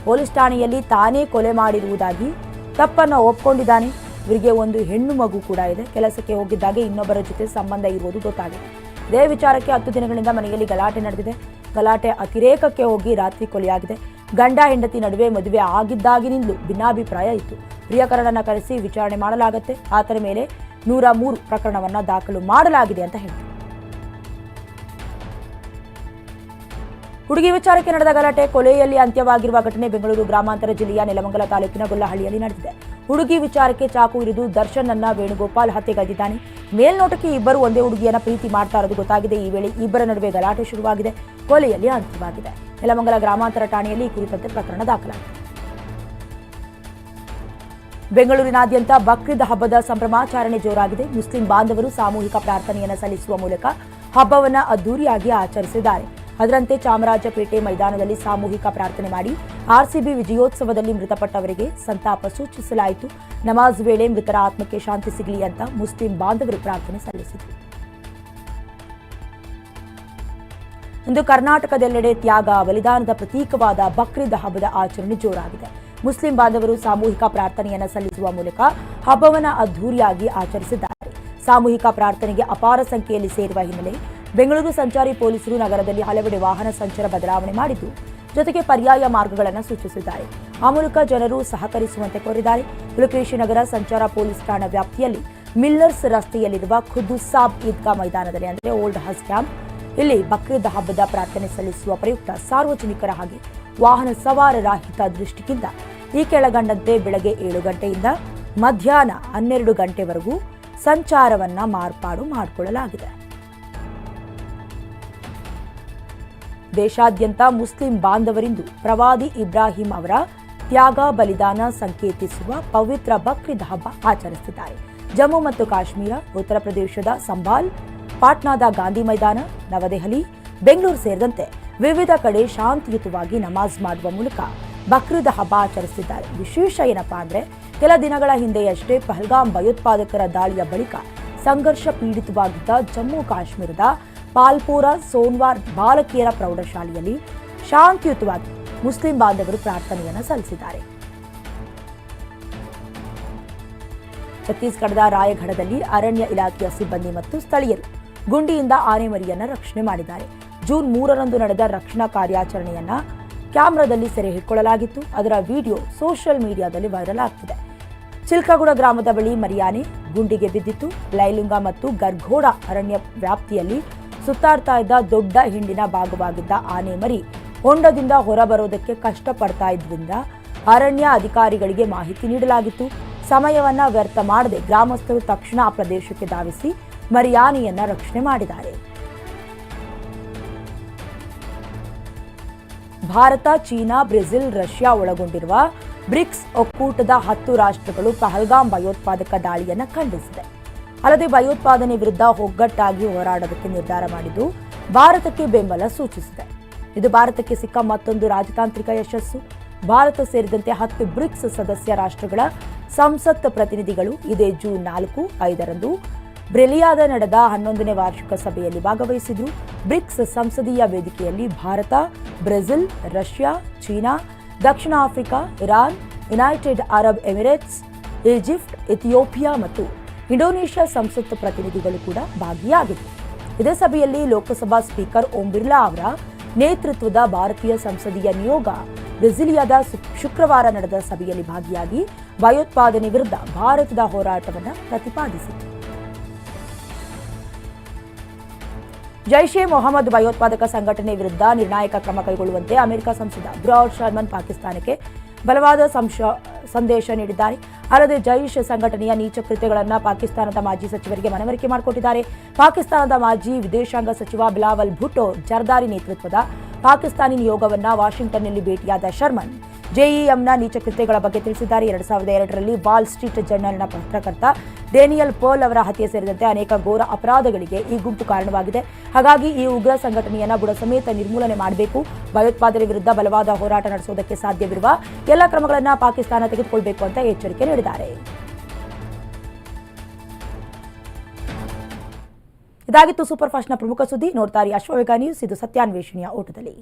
ಪೊಲೀಸ್ ಠಾಣೆಯಲ್ಲಿ ತಾನೇ ಕೊಲೆ ಮಾಡಿರುವುದಾಗಿ ತಪ್ಪನ್ನು ಒಪ್ಕೊಂಡಿದ್ದಾನೆ. ಇವರಿಗೆ ಒಂದು ಹೆಣ್ಣು ಮಗು ಕೂಡ ಇದೆ. ಕೆಲಸಕ್ಕೆ ಹೋಗಿದ್ದಾಗ ಇನ್ನೊಬ್ಬರ ಜೊತೆ ಸಂಬಂಧ ಇರುವುದು ಗೊತ್ತಾಗಿದೆ. ಇದೇ ವಿಚಾರಕ್ಕೆ ಹತ್ತು ದಿನಗಳಿಂದ ಮನೆಯಲ್ಲಿ ಗಲಾಟೆ ನಡೆದಿದೆ. ಗಲಾಟೆ ಅತಿರೇಕಕ್ಕೆ ಹೋಗಿ ರಾತ್ರಿ ಕೊಲೆಯಾಗಿದೆ. ಗಂಡ ಹೆಂಡತಿ ನಡುವೆ ಮದುವೆ ಆಗಿದ್ದಾಗಿನಿಂದಲೂ ಭಿನ್ನಾಭಿಪ್ರಾಯ ಇತ್ತು. ಪ್ರಿಯಕರಣನ ಕರೆಸಿ ವಿಚಾರಣೆ ಮಾಡಲಾಗುತ್ತೆ. ಆತನ ಮೇಲೆ ನೂರ ಮೂರು ಪ್ರಕರಣವನ್ನು ದಾಖಲು ಮಾಡಲಾಗಿದೆ ಅಂತ ಹೇಳಿದರು ಹುಡುಗಿ ವಿಚಾರಕ್ಕೆ ನಡೆದ ಗಲಾಟೆ ಕೊಲೆಯಲ್ಲಿ ಅಂತ್ಯವಾಗಿರುವ ಘಟನೆ ಬೆಂಗಳೂರು ಗ್ರಾಮಾಂತರ ಜಿಲ್ಲೆಯ ನೆಲಮಂಗಲ ತಾಲೂಕಿನ ಗೊಲ್ಲಹಳ್ಳಿಯಲ್ಲಿ ನಡೆದಿದೆ. ಹುಡುಗಿ ವಿಚಾರಕ್ಕೆ ಚಾಕು ಇರಿದು ದರ್ಶನ್ ಅನ್ನ ವೇಣುಗೋಪಾಲ್ ಹತ್ಯೆಗೈದಿದ್ದಾನೆ ಮೇಲ್ನೋಟಕ್ಕೆ ಇಬ್ಬರು ಒಂದೇ ಹುಡುಗಿಯನ್ನ ಪ್ರೀತಿ ಮಾಡ್ತಾ ಇರೋದು ಗೊತ್ತಾಗಿದೆ. ಈ ವೇಳೆ ಇಬ್ಬರ ನಡುವೆ ಗಲಾಟೆ ಶುರುವಾಗಿದೆ. ಕೊಲೆಯಲ್ಲಿ ಅಂತ್ಯವಾಗಿದೆ. ನೆಲಮಂಗಲ ಗ್ರಾಮಾಂತರ ಠಾಣೆಯಲ್ಲಿ ಈ ಕುರಿತಂತೆ ಪ್ರಕರಣ ದಾಖಲಾಗಿದೆ. ಬೆಂಗಳೂರಿನಾದ್ಯಂತ ಬಕ್ರೀದ್ ಹಬ್ಬದ ಸಂಭ್ರಮಾಚರಣೆ ಜೋರಾಗಿದೆ. ಮುಸ್ಲಿಂ ಬಾಂಧವರು ಸಾಮೂಹಿಕ ಪ್ರಾರ್ಥನೆಯನ್ನು ಸಲ್ಲಿಸುವ ಮೂಲಕ ಹಬ್ಬವನ್ನು ಅದ್ದೂರಿಯಾಗಿ ಆಚರಿಸಿದ್ದಾರೆ. ಅದರಂತೆ ಚಾಮರಾಜಪೇಟೆ ಮೈದಾನದಲ್ಲಿ ಸಾಮೂಹಿಕ ಪ್ರಾರ್ಥನೆ ಮಾಡಿ ಆರ್ಸಿಬಿ ವಿಜಯೋತ್ಸವದಲ್ಲಿ ಮೃತಪಟ್ಟವರಿಗೆ ಸಂತಾಪ ಸೂಚಿಸಲಾಯಿತು. ನಮಾಜ್ ವೇಳೆ ಮೃತರ ಆತ್ಮಕ್ಕೆ ಶಾಂತಿ ಸಿಗಲಿ ಅಂತ ಮುಸ್ಲಿಂ ಬಾಂಧವರು ಪ್ರಾರ್ಥನೆ ಸಲ್ಲಿಸಿದರು. ಇಂದು ಕರ್ನಾಟಕದೆಲ್ಲೆಡೆ ತ್ಯಾಗ, ಬಲಿದಾನದ ಪ್ರತೀಕವಾದ ಬಕ್ರೀದ್ ಹಬ್ಬದ ಆಚರಣೆ ಜೋರಾಗಿದೆ. ಮುಸ್ಲಿಂ ಬಾಂಧವರು ಸಾಮೂಹಿಕ ಪ್ರಾರ್ಥನೆಯನ್ನು ಸಲ್ಲಿಸುವ ಮೂಲಕ ಹಬ್ಬವನ್ನು ಅದ್ದೂರಿಯಾಗಿ ಆಚರಿಸಿದ್ದಾರೆ. ಸಾಮೂಹಿಕ ಪ್ರಾರ್ಥನೆಗೆ ಅಪಾರ ಸಂಖ್ಯೆಯಲ್ಲಿ ಸೇರುವ ಹಿನ್ನೆಲೆ ಬೆಂಗಳೂರು ಸಂಚಾರಿ ಪೊಲೀಸರು ನಗರದಲ್ಲಿ ಹಲವೆಡೆ ವಾಹನ ಸಂಚಾರ ಬದಲಾವಣೆ ಮಾಡಿದ್ದು, ಜೊತೆಗೆ ಪರ್ಯಾಯ ಮಾರ್ಗಗಳನ್ನು ಸೂಚಿಸಿದ್ದಾರೆ. ಆ ಮೂಲಕ ಜನರು ಸಹಕರಿಸುವಂತೆ ಕೋರಿದ್ದಾರೆ. ಪುಲಕೇಶಿ ನಗರ ಸಂಚಾರ ಪೊಲೀಸ್ ಠಾಣಾ ವ್ಯಾಪ್ತಿಯಲ್ಲಿ ಮಿಲ್ಲರ್ಸ್ ರಸ್ತೆಯಲ್ಲಿರುವ ಖುದ್ದುಸಾಬ್ ಈದ್ಗಾ ಮೈದಾನದಲ್ಲಿ ಅಂದರೆ ಓಲ್ಡ್ ಹಸ್ ಕ್ಯಾಂಪ್. ಇಲ್ಲಿ ಬಕ್ರೀದ್ ಹಬ್ಬದ ಪ್ರಾರ್ಥನೆ ಸಲ್ಲಿಸುವ ಪ್ರಯುಕ್ತ ಸಾರ್ವಜನಿಕರ ಹಾಗೆ ವಾಹನ ಸವಾರರ ಹಿತದೃಷ್ಟಿಯಿಂದ ಈ ಕೆಳಗಂಡಂತೆ ಬೆಳಗ್ಗೆ ಏಳು ಗಂಟೆಯಿಂದ ಮಧ್ಯಾಹ್ನ ಹನ್ನೆರಡು ಗಂಟೆವರೆಗೂ ಸಂಚಾರವನ್ನ ಮಾರ್ಪಾಡು ಮಾಡಿಕೊಳ್ಳಲಾಗಿದೆ. ದೇಶಾದ್ಯಂತ ಮುಸ್ಲಿಂ ಬಾಂಧವರಿಂದು ಪ್ರವಾದಿ ಇಬ್ರಾಹಿಂ ಅವರ ತ್ಯಾಗ ಬಲಿದಾನ ಸಂಕೇತಿಸುವ ಪವಿತ್ರ ಬಕ್ರೀದ್ ಹಬ್ಬ ಆಚರಿಸಿದ್ದಾರೆ ಜಮ್ಮು ಮತ್ತು ಕಾಶ್ಮೀರ, ಉತ್ತರ ಪ್ರದೇಶದ ಸಂಬಾಲ್, ಪಾಟ್ನಾದ ಗಾಂಧಿ ಮೈದಾನ, ನವದೆಹಲಿ, ಬೆಂಗಳೂರು ಸೇರಿದಂತೆ ವಿವಿಧ ಕಡೆ ಶಾಂತಿಯುತವಾಗಿ ನಮಾಜ್ ಮಾಡುವ ಮೂಲಕ ಬಕ್ರೀದ್ ಹಬ್ಬ ಆಚರಿಸಿದ್ದಾರೆ ವಿಶೇಷ ಏನಪ್ಪಾ ಅಂದ್ರೆ, ಕೆಲ ದಿನಗಳ ಹಿಂದೆಯಷ್ಟೇ ಪಹಲ್ಗಾಮ್ ಭಯೋತ್ಪಾದಕರ ದಾಳಿಯ ಬಳಿಕ ಸಂಘರ್ಷ ಪೀಡಿತವಾಗಿದ್ದ ಜಮ್ಮು ಕಾಶ್ಮೀರದ ಪಾಲ್ಪೋರ ಸೋನ್ವಾರ್ ಬಾಲಕಿಯರ ಪ್ರೌಢಶಾಲೆಯಲ್ಲಿ ಶಾಂತಿಯುತವಾಗಿ ಮುಸ್ಲಿಂ ಬಾಂಧವರು ಪ್ರಾರ್ಥನೆಯನ್ನು ಸಲ್ಲಿಸಿದ್ದಾರೆ. ಛತ್ತೀಸ್ಗಢದ ರಾಯಗಢದಲ್ಲಿ ಅರಣ್ಯ ಇಲಾಖೆಯ ಸಿಬ್ಬಂದಿ ಮತ್ತು ಸ್ಥಳೀಯರು ಗುಂಡಿಯಿಂದ ಆನೆಮರಿಯನ್ನು ರಕ್ಷಣೆ ಮಾಡಿದ್ದಾರೆ. ಜೂನ್ ಮೂರರಂದು ನಡೆದ ರಕ್ಷಣಾ ಕಾರ್ಯಾಚರಣೆಯನ್ನ ಕ್ಯಾಮೆರಾದಲ್ಲಿ ಸೆರೆ ಹಿಡ್ಕೊಳ್ಳಲಾಗಿತ್ತು ಅದರ ವಿಡಿಯೋ ಸೋಷಿಯಲ್ ಮೀಡಿಯಾದಲ್ಲಿ ವೈರಲ್ ಆಗ್ತಿದೆ. ಚಿಲ್ಕಗುಡ ಗ್ರಾಮದ ಬಳಿ ಮರಿಯಾನೆ ಗುಂಡಿಗೆ ಬಿದ್ದಿತ್ತು. ಲೈಲುಂಗ ಮತ್ತು ಗರ್ಘೋಡ ಅರಣ್ಯ ವ್ಯಾಪ್ತಿಯಲ್ಲಿ ಸುತ್ತಾಡ್ತಾ ಇದ್ದ ದೊಡ್ಡ ಹಿಂಡಿನ ಭಾಗವಾಗಿದ್ದ ಆನೆ ಮರಿ ಹೊಂಡದಿಂದ ಹೊರಬರೋದಕ್ಕೆ ಕಷ್ಟಪಡ್ತಾ ಇದ್ದರಿಂದ ಅರಣ್ಯ ಅಧಿಕಾರಿಗಳಿಗೆ ಮಾಹಿತಿ ನೀಡಲಾಗಿತ್ತು. ಸಮಯವನ್ನ ವ್ಯರ್ಥ ಮಾಡದೆ ಗ್ರಾಮಸ್ಥರು ತಕ್ಷಣ ಆ ಪ್ರದೇಶಕ್ಕೆ ಧಾವಿಸಿ ಮರಿಯಾನೆಯನ್ನ ರಕ್ಷಣೆ ಮಾಡಿದ್ದಾರೆ. ಭಾರತ, ಚೀನಾ, ಬ್ರೆಜಿಲ್, ರಷ್ಯಾ ಒಳಗೊಂಡಿರುವ ಬ್ರಿಕ್ಸ್ ಒಕ್ಕೂಟದ ಹತ್ತು ರಾಷ್ಟ್ರಗಳು ಪಹಲ್ಗಾಮ್ ಭಯೋತ್ಪಾದಕ ದಾಳಿಯನ್ನು ಖಂಡಿಸಿದೆ. ಅಲ್ಲದೆ ಭಯೋತ್ಪಾದನೆ ವಿರುದ್ಧ ಒಗ್ಗಟ್ಟಾಗಿ ಹೋರಾಡೋದಕ್ಕೆ ನಿರ್ಧಾರ ಮಾಡಿದ್ದು ಭಾರತಕ್ಕೆ ಬೆಂಬಲ ಸೂಚಿಸಿದೆ. ಇದು ಭಾರತಕ್ಕೆ ಸಿಕ್ಕ ಮತ್ತೊಂದು ರಾಜತಾಂತ್ರಿಕ ಯಶಸ್ಸು. ಭಾರತ ಸೇರಿದಂತೆ ಹತ್ತು ಬ್ರಿಕ್ಸ್ ಸದಸ್ಯ ರಾಷ್ಟ್ರಗಳ ಸಂಸತ್ ಪ್ರತಿನಿಧಿಗಳು ಇದೇ ಜೂನ್ ನಾಲ್ಕು, ಐದರಂದು ಬ್ರೆಲಿಯಾದ ನಡೆದ ಹನ್ನೊಂದನೇ ವಾರ್ಷಿಕ ಸಭೆಯಲ್ಲಿ ಭಾಗವಹಿಸಿದ್ರು. ಬ್ರಿಕ್ಸ್ ಸಂಸದೀಯ ವೇದಿಕೆಯಲ್ಲಿ ಭಾರತ, ಬ್ರೆಜಿಲ್, ರಷ್ಯಾ, ಚೀನಾ, ದಕ್ಷಿಣ Africa, Iran, United Arab Emirates, Egypt, Ethiopia ಮತ್ತು ಇಂಡೋನೇಷ್ಯಾ ಸಂಸತ್ ಪ್ರತಿನಿಧಿಗಳು ಕೂಡ ಭಾಗಿಯಾಗಿದ್ದರು ಇದೇ ಸಭೆಯಲ್ಲಿ ಲೋಕಸಭಾ ಸ್ಪೀಕರ್ ಓಂ ಬಿರ್ಲಾ ಅವರ ನೇತೃತ್ವದ ಭಾರತೀಯ ಸಂಸದೀಯ ನಿಯೋಗ ಬ್ರೆಜಿಲಿಯಾದ ಶುಕ್ರವಾರ ನಡೆದ ಸಭೆಯಲ್ಲಿ ಭಾಗಿಯಾಗಿ ಭಯೋತ್ಪಾದನೆ ವಿರುದ್ಧ ಭಾರತದ ಹೋರಾಟವನ್ನು ಪ್ರತಿಪಾದಿಸಿತು ಜೈಷ್ ಎ ಮೊಹಮ್ಮದ್ ಭಯೋತ್ಪಾದಕ ಸಂಘಟನೆ ವಿರುದ್ಧ ನಿರ್ಣಾಯಕ ಕ್ರಮ ಕೈಗೊಳ್ಳುವಂತೆ ಅಮೆರಿಕ ಸಂಸದ ಬ್ರಾಡ್ ಶರ್ಮನ್ ಪಾಕಿಸ್ತಾನಕ್ಕೆ ಬಲವಾದ ಸಂದೇಶ ನೀಡಿದ್ದಾರೆ. ಅಲ್ಲದೆ ಜೈಷ್ ಸಂಘಟನೆಯ ನೀಚ ಕೃತ್ಯಗಳನ್ನು ಪಾಕಿಸ್ತಾನದ ಮಾಜಿ ಸಚಿವರಿಗೆ ಮನವರಿಕೆ ಮಾಡಿಕೊಟ್ಟಿದ್ದಾರೆ. ಪಾಕಿಸ್ತಾನದ ಮಾಜಿ ವಿದೇಶಾಂಗ ಸಚಿವ ಬಿಲಾವಲ್ ಭುಟ್ಟೋ ಜರ್ದಾರಿ ನೇತೃತ್ವದ ಪಾಕಿಸ್ತಾನಿ ನಿಯೋಗವನ್ನು ವಾಷಿಂಗ್ಟನ್ನಲ್ಲಿ ಭೇಟಿಯಾದ ಶರ್ಮನ್ ಜೆಇಎಂನ ನೀಚ ಕೃತ್ಯಗಳ ಬಗ್ಗೆ ತಿಳಿಸಿದ್ದಾರೆ. ಎರಡ್ ಸಾವಿರದ ಎರಡರಲ್ಲಿ ವಾಲ್ ಸ್ಟ್ರೀಟ್ ಜರ್ನಲ್ನ ಪತ್ರಕರ್ತ ಡೇನಿಯಲ್ ಪೋಲ್ ಅವರ ಹತ್ಯೆ ಸೇರಿದಂತೆ ಅನೇಕ ಘೋರ ಅಪರಾಧಗಳಿಗೆ ಈ ಗುಂಪು ಕಾರಣವಾಗಿದೆ. ಹಾಗಾಗಿ ಈ ಉಗ್ರ ಸಂಘಟನೆಯನ್ನು ಬುಡ ಸಮೇತ ನಿರ್ಮೂಲನೆ ಮಾಡಬೇಕು. ಭಯೋತ್ಪಾದನೆ ವಿರುದ್ಧ ಬಲವಾದ ಹೋರಾಟ ನಡೆಸುವುದಕ್ಕೆ ಸಾಧ್ಯವಿರುವ ಎಲ್ಲ ಕ್ರಮಗಳನ್ನು ಪಾಕಿಸ್ತಾನ ತೆಗೆದುಕೊಳ್ಳಬೇಕು ಅಂತ ಎಚ್ಚರಿಕೆ ನೀಡಿದ್ದಾರೆ. ಇದಾಗಿತ್ತು ಸೂಪರ್ ಫಾಸ್ಟ್ನ ಪ್ರಮುಖ ಸುದ್ದಿ. ನೋಡ್ತಾರೆ ಅಶ್ವವೇಗ ನ್ಯೂಸ್. ಇದು ಸತ್ಯಾನ್ವೇಷಣೆಯ ಓಟದಲ್ಲಿ.